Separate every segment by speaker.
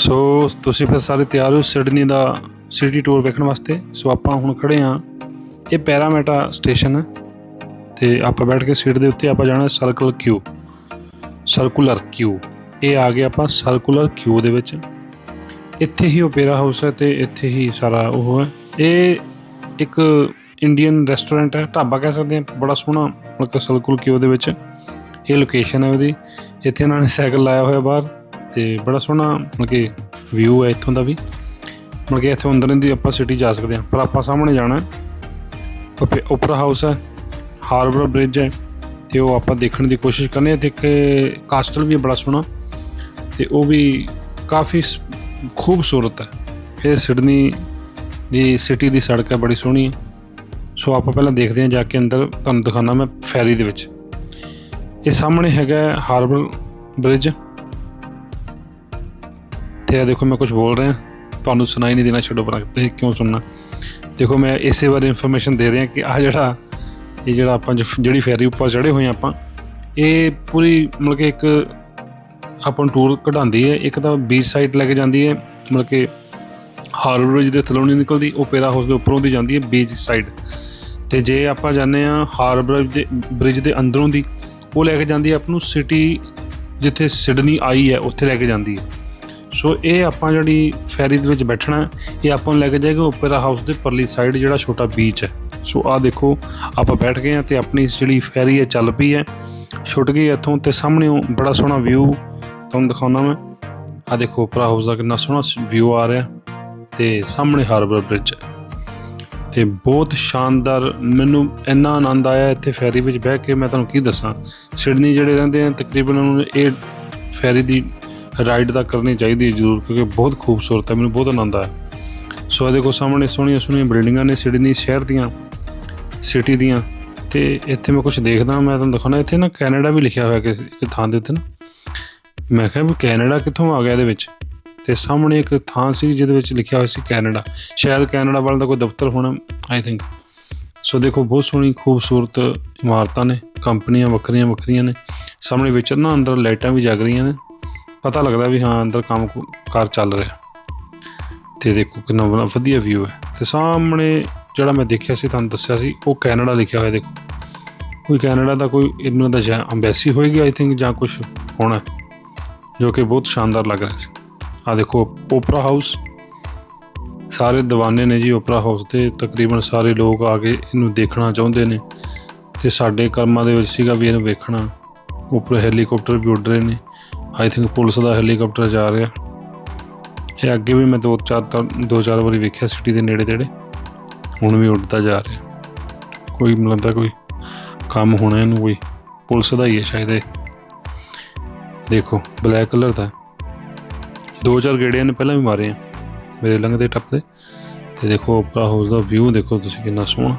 Speaker 1: ਸੋ ਤੁਸੀਂ ਫਿਰ ਸਾਰੇ ਤਿਆਰ ਹੋ ਸਿਡਨੀ ਦਾ ਸਿਟੀ ਟੂਰ ਵੇਖਣ ਵਾਸਤੇ। ਸੋ ਆਪਾਂ ਹੁਣ ਖੜੇ ਆ ਇਹ ਪੈਰਾਮੀਟਾ ਸਟੇਸ਼ਨ ਹੈ ਤੇ ਆਪਾਂ ਬੈਠ ਕੇ ਸੀਟ ਦੇ ਉੱਤੇ ਆਪਾਂ ਜਾਣਾ ਸਰਕਲ ਕਿਊ ਸਰਕੂਲਰ ਕਿਊ ਇਹ ਆ ਗਿਆ ਆਪਾਂ ਸਰਕੂਲਰ ਕਿਊ ਦੇ ਵਿੱਚ। ਇੱਥੇ ਹੀ ਓਪੇਰਾ ਹਾਊਸ ਹੈ ਤੇ ਇੱਥੇ ਹੀ ਸਾਰਾ ਉਹ ਹੈ। ਇਹ ਇੱਕ ਇੰਡੀਅਨ ਰੈਸਟੋਰੈਂਟ ਹੈ, ਢਾਬਾ ਕਹਿ ਸਕਦੇ ਹਾਂ। ਬੜਾ ਸੋਹਣਾ ਮਤਲਬ ਸਰਕੂਲ ਕਿਊ ਦੇ ਵਿੱਚ। ਇਹ ਲੋਕੇਸ਼ਨ ਹੈ ਉਹਦੀ। ਇੱਥੇ ਇਹਨਾਂ ਨੇ ਸਾਈਕਲ ਲਾਇਆ ਹੋਇਆ ਬਾਹਰ। ਤੇ ਬੜਾ ਸੋਹਣਾ ਮਤਲਬ ਕਿ ਵਿਊ ਹੈ ਇੱਥੋਂ ਦਾ ਵੀ। ਮਤਲਬ ਕਿ ਇੱਥੇ ਅੰਦਰ ਦੀ ਆਪਾਂ ਸਿਟੀ ਜਾ ਸਕਦੇ ਹਾਂ, ਪਰ ਆਪਾਂ ਸਾਹਮਣੇ ਜਾਣਾ ਹੈ। ਓਪਰਾ ਹਾਊਸ ਹੈ ਹਾਰਬਰ ਬ੍ਰਿਜ ਹੈ, ਤੇ ਉਹ ਆਪਾਂ ਦੇਖਣ ਦੀ ਕੋਸ਼ਿਸ਼ ਕਰਨੀ ਹੈ ਤੇ ਇੱਕ ਕਾਸਟਲ ਵੀ ਹੈ ਬੜਾ ਸੋਹਣਾ। ਤੇ ਉਹ ਵੀ ਕਾਫੀ ਖੂਬਸੂਰਤ ਹੈ। ਇਹ ਸਿਡਨੀ ਦੀ ਸਿਟੀ ਦੀ ਸੜਕ ਹੈ, ਬੜੀ ਸੋਹਣੀ ਹੈ। ਸੋ ਆਪਾਂ ਪਹਿਲਾਂ ਦੇਖਦੇ ਹਾਂ ਜਾ ਕੇ ਅੰਦਰ, ਤੁਹਾਨੂੰ ਦਿਖਾਣਾ ਮੈਂ ਫੈਰੀ ਦੇ ਵਿੱਚ। ਇਹ ਸਾਹਮਣੇ ਹੈਗਾ ਹਾਰਬਰ ਬ੍ਰਿਜ ਤੇ ਇਹ ਦੇਖੋ ਮੈਂ ਕੁਝ ਬੋਲ ਰਿਹਾ, ਤੁਹਾਨੂੰ ਸੁਣਾਈ ਨਹੀਂ ਦੇਣਾ, ਛੱਡੋ ਪਰ, ਤੁਸੀਂ ਕਿਉਂ ਸੁਣਨਾ? ਦੇਖੋ ਮੈਂ ਇਸੇ ਬਾਰੇ ਇਨਫੋਰਮੇਸ਼ਨ ਦੇ ਰਿਹਾ ਕਿ ਆਹ ਜਿਹੜਾ, ਇਹ ਜਿਹੜਾ ਆਪਾਂ ਜੋ- ਜਿਹੜੀ ਫੈਰੀ ਉੱਪਰ ਚੜੇ ਹੋਏ ਹਾਂ ਆਪਾਂ, ਇਹ ਪੂਰੀ ਮਤਲਬ ਕਿ ਇੱਕ ਆਪਾਂ ਨੂੰ ਟੂਰ ਕਢਾਉਂਦੀ ਹੈ, ਇੱਕ ਤਾਂ ਬੀਚ ਸਾਈਡ ਲੈ ਕੇ ਜਾਂਦੀ ਹੈ, ਮਤਲਬ ਕਿ ਹਾਰਬਰ ਬ੍ਰਿਜ ਦੇ ਥੱਲੋਂ ਨਹੀਂ ਨਿਕਲਦੀ ਓਪੇਰਾ ਹਾਊਸ ਦੇ ਉੱਪਰੋਂ ਦੀ ਜਾਂਦੀ ਹੈ ਬੀਚ ਸਾਈਡ ਤੇ ਜੇ ਆਪਾਂ ਜਾਂਦੇ ਆ ਹਾਰਬਰ ਦੇ ਬ੍ਰਿਜ ਦੇ ਅੰਦਰੋਂ ਦੀ, ਉਹ ਲੈ ਕੇ ਜਾਂਦੀ ਹੈ ਆਪ ਨੂੰ ਸਿਟੀ ਜਿੱਥੇ ਸਿਡਨੀ ਆਈ ਹੈ, ਉੱਥੇ ਲੈ ਕੇ ਜਾਂਦੀ ਹੈ। ਸੋ ਇਹ ਆਪਾਂ ਜਿਹੜੀ ਫੈਰੀ ਦੇ ਵਿੱਚ ਬੈਠਣਾ ਇਹ ਆਪਾਂ ਨੂੰ ਲੈ ਕੇ ਜਾਏਗਾ ਓਪੇਰਾ ਹਾਊਸ ਦੇ ਪਰਲੀ ਸਾਈਡ ਜਿਹੜਾ ਛੋਟਾ ਬੀਚ ਹੈ। ਸੋ ਆਹ ਦੇਖੋ, ਆਪਾਂ ਬੈਠ ਗਏ ਆ ਤੇ ਆਪਣੀ ਜਿਹੜੀ ਫੈਰੀ ਹੈ ਚੱਲ ਪਈ ਹੈ। ਛੁੱਟ ਗਈ ਇੱਥੋਂ ਤੇ ਸਾਹਮਣੇੋਂ ਬੜਾ ਸੋਹਣਾ ਵਿਊ ਤੁਹਾਨੂੰ ਦਿਖਾਉਣਾ ਮੈਂ। ਆਹ ਦੇਖੋ ਓਪਰਾ ਹਾਊਸ ਦਾ ਕਿੰਨਾ ਸੋਹਣਾ ਵਿਊ ਆ ਰਿਹਾ ਤੇ ਸਾਹਮਣੇ ਹਾਰਬਰ ਬ੍ਰਿਜ ਹੈ। ਤੇ ਬਹੁਤ ਸ਼ਾਨਦਾਰ, ਮੈਨੂੰ ਇੰਨਾ ਆਨੰਦ ਆਇਆ ਇੱਥੇ ਫੈਰੀ ਵਿੱਚ ਬਹਿ ਕੇ। ਮੈਂ ਤੁਹਾਨੂੰ ਕੀ ਦੱਸਾਂ, ਸਿਡਨੀ ਜਿਹੜੇ ਰਹਿੰਦੇ ਆ ਤਕਰੀਬਨ ਉਹਨਾਂ ਨੂੰ ਇਹ ਫੈਰੀ ਦੀ ਰਾਈਡ ਤਾਂ ਕਰਨੀ ਚਾਹੀਦੀ ਹੈ ਜ਼ਰੂਰ, ਕਿਉਂਕਿ ਬਹੁਤ ਖੂਬਸੂਰਤ ਹੈ, ਮੈਨੂੰ ਬਹੁਤ ਆਨੰਦ ਆਇਆ। ਸੋ ਇਹ ਦੇਖੋ, ਸਾਹਮਣੇ ਸੋਹਣੀਆਂ ਸੋਹਣੀਆਂ ਬਿਲਡਿੰਗਾਂ ਨੇ ਸਿਡਨੀ ਸ਼ਹਿਰ ਦੀਆਂ, ਸਿਟੀ ਦੀਆਂ। ਤੇ ਇੱਥੇ ਮੈਂ ਕੁਝ ਦੇਖਦਾ, ਮੈਂ ਤੁਹਾਨੂੰ ਦਿਖਾਉਣਾ, ਇੱਥੇ ਨਾ ਕੈਨੇਡਾ ਵੀ ਲਿਖਿਆ ਹੋਇਆ ਕਿਸੇ ਇੱਕ ਥਾਂ ਦੇ ਉੱਤੇ ਨਾ। ਮੈਂ ਕਿਹਾ ਵੀ ਕੈਨੇਡਾ ਕਿੱਥੋਂ ਆ ਗਿਆ ਇਹਦੇ ਵਿੱਚ? ਤੇ ਸਾਹਮਣੇ ਇੱਕ ਥਾਂ ਸੀ ਜਿਹਦੇ ਵਿੱਚ ਲਿਖਿਆ ਹੋਇਆ ਸੀ ਕੈਨੇਡਾ। ਸ਼ਾਇਦ ਕੈਨੇਡਾ ਵਾਲਾ ਦਾ ਕੋਈ ਦਫ਼ਤਰ ਹੋਣਾ ਆਈ ਥਿੰਕ ਸੋ ਦੇਖੋ, ਬਹੁਤ ਸੋਹਣੀ, ਖੂਬਸੂਰਤ ਇਮਾਰਤਾਂ ਨੇ, ਕੰਪਨੀਆਂ ਵੱਖਰੀਆਂ ਵੱਖਰੀਆਂ ਨੇ। ਸਾਹਮਣੇ ਵਿੱਚ ਨਾ ਅੰਦਰ ਲਾਈਟਾਂ ਵੀ ਜਗ ਰਹੀਆਂ ਨੇ। ਪਤਾ ਲੱਗਦਾ ਵੀ ਹਾਂ ਅੰਦਰ ਕੰਮ ਕੁ- ਕਾਰ ਚੱਲ ਰਿਹਾ। ਤੇ ਦੇਖੋ ਕਿੰਨਾ ਵਧੀਆ ਵਿਊ ਹੈ। ਤੇ ਸਾਹਮਣੇ ਜਿਹੜਾ ਮੈਂ ਦੇਖਿਆ ਸੀ, ਤੁਹਾਨੂੰ ਦੱਸਿਆ ਸੀ, ਉਹ ਕੈਨੇਡਾ ਲਿਖਿਆ ਹੋਇਆ ਦੇਖੋ। ਕੋਈ ਕੈਨੇਡਾ ਦਾ ਕੋਈ ਇਹਨਾਂ ਦਾ ਜਾਂ ਅੰਬੈਸੀ ਹੋਏਗੀ ਆਈ ਥਿੰਕ ਜਾਂ ਕੁਝ ਹੋਣਾ ਜੋ ਕਿ ਬਹੁਤ ਸ਼ਾਨਦਾਰ ਲੱਗ ਰਿਹਾ ਸੀ। ਆ ਦੇਖੋ ਓਪਰਾ ਹਾਊਸ ਸਾਰੇ دیਵਾਨੇ ਨੇ ਜੀ ਓਪਰਾ ਹਾਊਸ ਤੇ ਤਕਰੀਬਨ ਸਾਰੇ ਲੋਕ ਆ ਕੇ ਇਹਨੂੰ ਦੇਖਣਾ ਚਾਹੁੰਦੇ ਨੇ। ਤੇ ਸਾਡੇ ਕਰਮਾਂ ਦੇ ਵਿੱਚ ਸੀਗਾ ਵੀ ਇਹਨੂੰ ਵੇਖਣਾ। ਉੱਪਰ ਹੈਲੀਕਾਪਟਰ ਵੀ ਉੱਡ ਰਹੇ ਨੇ। ਆਈ ਥਿੰਕ ਪੁਲਿਸ ਦਾ ਹੈਲੀਕਾਪਟਰ ਜਾ ਰਿਹਾ। ਇਹ ਅੱਗੇ ਵੀ ਮੈਂ ਦੋ ਚਾਰ ਦੋ ਚਾਰ ਵਾਰੀ ਵੇਖਿਆ ਸਿਟੀ ਦੇ ਨੇੜੇ ਤੇੜੇ। ਹੁਣ ਵੀ ਉੱਡਦਾ ਜਾ ਰਿਹਾ। ਕੋਈ ਮੈਨੂੰ ਲੱਗਦਾ ਕੋਈ ਕੰਮ ਹੋਣਾ ਇਹਨੂੰ ਕੋਈ। ਪੁਲਿਸ ਦਾ ਹੀ ਹੈ ਸ਼ਾਇਦ ਇਹ। ਦੇਖੋ ਬਲੈਕ ਕਲਰ ਦਾ। ਦੋ ਚਾਰ ਗੇੜਿਆਂ ਨੇ ਪਹਿਲਾਂ ਵੀ ਮਾਰੇ ਆ। ਮੇਰੇ ਲੰਘਦੇ ਟੱਪਦੇ। ਤੇ ਦੇਖੋ ਓਪਰਾ ਹਾਊਸ ਦਾ ਵਿਊ ਦੇਖੋ ਤੁਸੀਂ ਕਿੰਨਾ ਸੋਹਣਾ।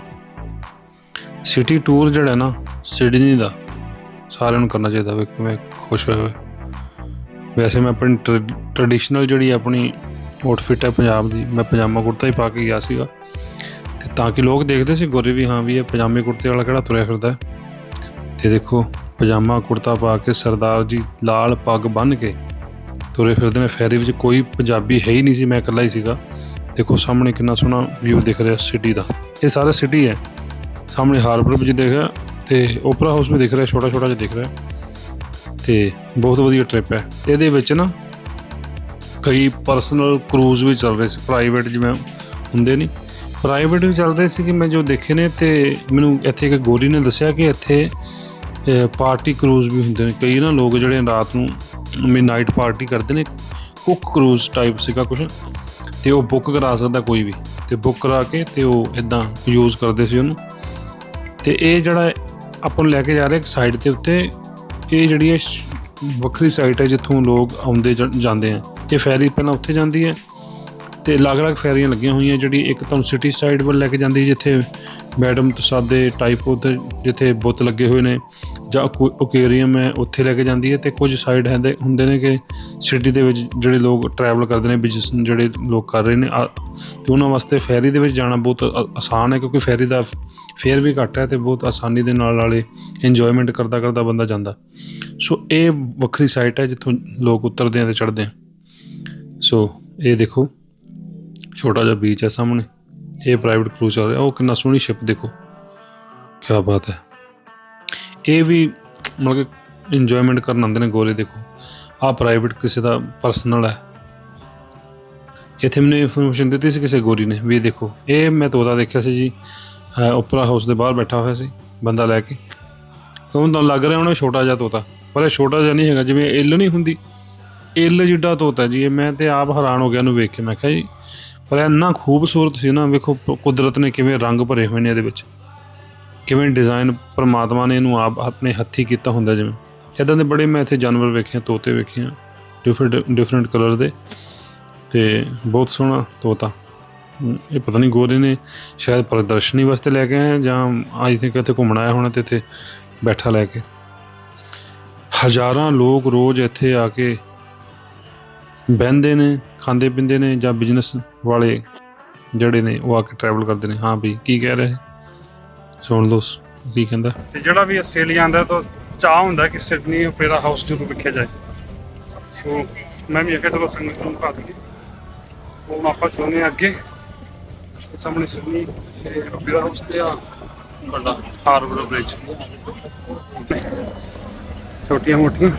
Speaker 1: ਸਿਟੀ ਟੂਰ ਜਿਹੜਾ ਨਾ ਸਿਡਨੀ ਦਾ। ਸਾਰਿਆਂ ਨੂੰ ਕਰਨਾ ਚਾਹੀਦਾ ਵੇ ਕਿਵੇਂ ਖੁਸ਼ ਹੋਏ ਹੋਏ ਵੈਸੇ ਮੈਂ ਆਪਣੀ ਟ੍ਰੈਡੀਸ਼ਨਲ ਜਿਹੜੀ ਆਪਣੀ ਆਊਟਫਿਟ ਹੈ ਪੰਜਾਬ ਦੀ, ਮੈਂ ਪਜਾਮਾ ਕੁੜਤਾ ਹੀ ਪਾ ਕੇ ਗਿਆ ਸੀਗਾ। ਤੇ ਤਾਂ ਕਿ ਲੋਕ ਦੇਖਦੇ ਸੀ ਗੋਰੇ ਵੀ ਹਾਂ ਵੀ ਇਹ ਪਜਾਮੇ ਕੁੜਤੇ ਵਾਲਾ ਕਿਹੜਾ ਤੁਰਿਆ ਫਿਰਦਾ ਹੈ। ਤੇ ਦੇਖੋ, ਪਜਾਮਾ ਕੁੜਤਾ ਪਾ ਕੇ ਸਰਦਾਰ ਜੀ ਲਾਲ ਪੱਗ ਬੰਨ੍ਹ ਕੇ ਤੁਰੇ ਫਿਰਦੇ ਨੇ। ਫੈਰੀ ਵਿੱਚ ਕੋਈ ਪੰਜਾਬੀ ਹੈ ਹੀ ਨਹੀਂ ਸੀ, ਮੈਂ ਇਕੱਲਾ ਹੀ ਸੀਗਾ। ਦੇਖੋ, ਸਾਹਮਣੇ ਕਿੰਨਾ ਸੋਹਣਾ ਵਿਊ ਦਿਖ ਰਿਹਾ ਸਿਟੀ ਦਾ। ਇਹ ਸਾਰਾ ਸਿਟੀ ਹੈ। ਸਾਹਮਣੇ ਹਾਰਬਰ ਵੀ ਦਿਖ ਰਿਹਾ ਤੇ ਓਪਰਾ ਹਾਊਸ ਵੀ ਦਿਖ ਰਿਹਾ ਛੋਟਾ ਛੋਟਾ ਜਿਹਾ ਦਿਖ ਰਿਹਾ। ਤੇ ਬਹੁਤ ਵਧੀਆ ਟ੍ਰਿਪ ਹੈ। ਇਹਦੇ ਵਿੱਚ ਨਾ ਕਈ ਪਰਸਨਲ ਕਰੂਜ਼ ਵੀ ਚੱਲ ਰਹੇ ਸੀ। ਪ੍ਰਾਈਵੇਟ ਜਿਵੇਂ ਹੁੰਦੇ ਨਹੀਂ ਪ੍ਰਾਈਵੇਟ ਵੀ ਚੱਲ ਰਹੇ ਸੀ ਕਿ ਮੈਂ ਜੋ ਦੇਖੇ ਨੇ ਤੇ ਮੈਨੂੰ ਇੱਥੇ ਇੱਕ ਗੋਰੀ ਨੇ ਦੱਸਿਆ ਕਿ ਇੱਥੇ ਪਾਰਟੀ ਕਰੂਜ਼ ਵੀ ਹੁੰਦੇ ਨੇ। ਕਈ ਨਾ ਲੋਕ ਜਿਹੜੇ ਰਾਤ ਨੂੰ ਮੀ ਨਾਈਟ ਪਾਰਟੀ ਕਰਦੇ ਨੇ ਕੁੱਕ ਕਰੂਜ਼ ਟਾਈਪ ਸੀਗਾ ਕੁਝ ਤੇ ਉਹ ਬੁੱਕ ਕਰਾ ਸਕਦਾ ਕੋਈ ਵੀ। ਤੇ ਬੁੱਕ ਕਰਾ ਕੇ ਤੇ ਉਹ ਇਦਾਂ ਯੂਜ਼ ਕਰਦੇ ਸੀ ਉਹਨੂੰ। ਤੇ ਇਹ ਜਿਹੜਾ ਆਪਾਂ ਨੂੰ ਲੈ ਕੇ ਜਾ ਰਿਹਾ ਇੱਕ ਸਾਈਡ ਦੇ ਉੱਤੇ ਇਹ ਜਿਹੜੀ ਹੈ ਵੱਖਰੀ ਸਾਈਟ ਹੈ ਜਿੱਥੋਂ ਲੋਕ ਆਉਂਦੇ ਜਾਂਦੇ ਆ, ਇਹ ਫੈਰੀ ਪਹਿਲਾਂ ਉੱਥੇ ਜਾਂਦੀ ਹੈ ਤੇ ਅਲੱਗ-ਅਲੱਗ ਫੈਰੀਆਂ ਲੱਗੀਆਂ ਹੋਈਆਂ ਜਿਹੜੀ ਇੱਕ ਤੁਹਾਨੂੰ ਸਿਟੀ ਸਾਈਡ ਵੱਲ ਲੈ ਕੇ ਜਾਂਦੀ ਹੈ, ਜਿੱਥੇ ਮੈਡਮ ਤਸਾਦੇ ਟਾਈਪ ਉੱਤੇ ਜਿੱਥੇ ਬੁੱਤ ਲੱਗੇ ਹੋਏ ਨੇ ਜਾਂ ਓਕੇਰੀਅਮ ਹੈ, ਉੱਥੇ ਲੈ ਕੇ ਜਾਂਦੀ ਹੈ ਤੇ ਕੁਝ ਸਾਈਡ ਹੁੰਦੇ ਹੁੰਦੇ ਨੇ ਕਿ ਸਿਟੀ ਦੇ ਵਿੱਚ ਜਿਹੜੇ ਲੋਕ ਟਰੈਵਲ ਕਰਦੇ ਨੇ ਬਿਜ਼ਨਸ ਜਿਹੜੇ ਲੋਕ ਕਰ ਰਹੇ ਨੇ, ਆ- ਤੇ ਉਹਨਾਂ ਵਾਸਤੇ ਫੈਰੀ ਦੇ ਵਿੱਚ ਜਾਣਾ ਬਹੁਤ ਆਸਾਨ ਹੈ ਕਿਉਂਕਿ ਫੈਰੀ ਦਾ ਫੇਅਰ ਵੀ ਘੱਟ ਹੈ ਤੇ ਬਹੁਤ ਆਸਾਨੀ ਦੇ ਨਾਲ ਨਾਲੇ ਇੰਜੋਇਮੈਂਟ ਕਰਦਾ ਕਰਦਾ ਬੰਦਾ ਜਾਂਦਾ। ਸੋ ਇਹ ਵੱਖਰੀ ਸਾਈਟ ਹੈ ਜਿੱਥੋਂ ਲੋਕ ਉਤਰਦੇ ਆ ਤੇ ਚੜ੍ਹਦੇ ਆ। ਸੋ ਇਹ ਦੇਖੋ, ਛੋਟਾ ਜਿਹਾ ਬੀਚ ਹੈ ਸਾਹਮਣੇ। ਇਹ ਪ੍ਰਾਈਵੇਟ ਕਰੂਜ਼ ਚੱਲ ਰਿਹਾ, ਉਹ ਕਿੰਨਾ ਸੋਹਣੀ ਸ਼ਿਪ ਦੇਖੋ। ਕੀ ਬਾਤ ਹੈ। ਇਹ ਵੀ ਮਤਲਬ ਕਿ ਇੰਜੋਇਮੈਂਟ ਕਰਨ ਆਉਂਦੇ ਨੇ ਗੋਰੇ ਦੇਖੋ। ਆਹ ਪ੍ਰਾਈਵੇਟ ਕਿਸੇ ਦਾ ਪਰਸਨਲ ਹੈ। ਇੱਥੇ ਮੈਨੂੰ ਇਨਫੋਰਮੇਸ਼ਨ ਦਿੱਤੀ ਸੀ ਕਿਸੇ ਗੋਰੀ ਨੇ, ਵੀ ਇਹ ਦੇਖੋ। ਇਹ ਮੈਂ ਤੋਤਾ ਦੇਖਿਆ ਸੀ ਜੀ। ਓਪਰਾ ਹਾਊਸ ਦੇ ਬਾਹਰ ਬੈਠਾ ਹੋਇਆ ਸੀ, ਬੰਦਾ ਲੈ ਕੇ। ਉਹਨੂੰ ਤਾਂ ਲੱਗ ਰਿਹਾ ਉਹਨੇ ਛੋਟਾ ਜਿਹਾ ਤੋਤਾ, ਪਰ ਇਹ ਛੋਟਾ ਜਿਹਾ ਨਹੀਂ ਹੈਗਾ, ਜਿਵੇਂ ਇੱਲ ਨਹੀਂ ਹੁੰਦੀ। ਇੱਲ ਜਿੱਡਾ ਤੋਤਾ ਜੀ, ਇਹ ਮੈਂ ਤੇ ਆਪ ਹੈਰਾਨ ਹੋ ਗਿਆ ਇਹਨੂੰ ਵੇਖ ਕੇ, ਮੈਂ ਕਿਹਾ ਜੀ, ਪਰ ਇੰਨਾ ਖੂਬਸੂਰਤ ਸੀ ਨਾ, ਵੇਖੋ ਕੁਦਰਤ ਨੇ ਕਿਵੇਂ ਰੰਗ ਭਰੇ ਹੋਏ ਨੇ ਇਹਦੇ ਵਿੱਚ। ਕਿਵੇਂ ਡਿਜ਼ਾਈਨ ਪਰਮਾਤਮਾ ਨੇ ਇਹਨੂੰ ਆਪ ਆਪਣੇ ਹੱਥੀ ਕੀਤਾ ਹੁੰਦਾ ਜਿਵੇਂ। ਇਦਾਂ ਦੇ ਬੜੇ ਮੈਂ ਇੱਥੇ ਜਾਨਵਰ ਵੇਖੇ ਤੋਤੇ ਵੇਖੇ ਆ ਡਿਫਰੈਂਟ ਡਿਫਰੈਂਟ ਕਲਰ ਦੇ। ਤੇ ਬਹੁਤ ਸੋਹਣਾ ਤੋਤਾ। ਇਹ ਪਤਾ ਨਹੀਂ ਗੋਰੇ ਨੇ ਸ਼ਾਇਦ ਪ੍ਰਦਰਸ਼ਨੀ ਵਾਸਤੇ ਲੈ ਕੇ ਆਏ ਆ ਜਾਂ ਆਈ ਥਿੰਕ ਇੱਥੇ ਘੁੰਮਣ ਆਇਆ ਹੋਣਾ ਤੇ ਇੱਥੇ ਬੈਠਾ ਲੈ ਕੇ। ਹਜ਼ਾਰਾਂ ਲੋਕ ਰੋਜ਼ ਇੱਥੇ ਆ ਕੇ ਬਹਿੰਦੇ ਨੇ, ਖਾਂਦੇ ਪੀਂਦੇ ਨੇ ਜਾਂ ਬਿਜ਼ਨਸ ਵਾਲੇ ਜਿਹੜੇ ਨੇ ਉਹ ਆ ਕੇ ਟਰੈਵਲ ਕਰਦੇ ਨੇ। ਹਾਂ ਵੀ ਕੀ ਕਹਿ ਰਹੇ? ਸੁਣ ਲਓ ਸ- ਕੀ ਕਹਿੰਦਾ?
Speaker 2: ਤੇ ਜਿਹੜਾ ਵੀ ਆਸਟ੍ਰੇਲੀਆ ਆਂਦਾ ਤਾਂ ਚਾਹ ਹੁੰਦਾ ਕਿ ਸਿਡਨੀ ਓਪੇਰਾ ਹਾਊਸ ਜ਼ਰੂਰ ਵੇਖਿਆ ਜਾਏ। ਸੋ ਮੈਂ ਵੀ ਅੱਗੇ ਚਲੋ ਸੰਗਤ ਨੂੰ ਘਾ ਦਈਏ ਹੁਣ ਆਪਾਂ ਚੱਲਦੇ ਅੱਗੇ ਸਾਹਮਣੇ ਸਿਡਨੀ ਤੇ ਓਪੇਰਾ ਹਾਊਸ ਤੇ ਆ ਵੱਡਾ ਹਾਰਬਰ ਬ੍ਰਿਜ। ਛੋਟੀਆਂ ਮੋਟੀਆਂ।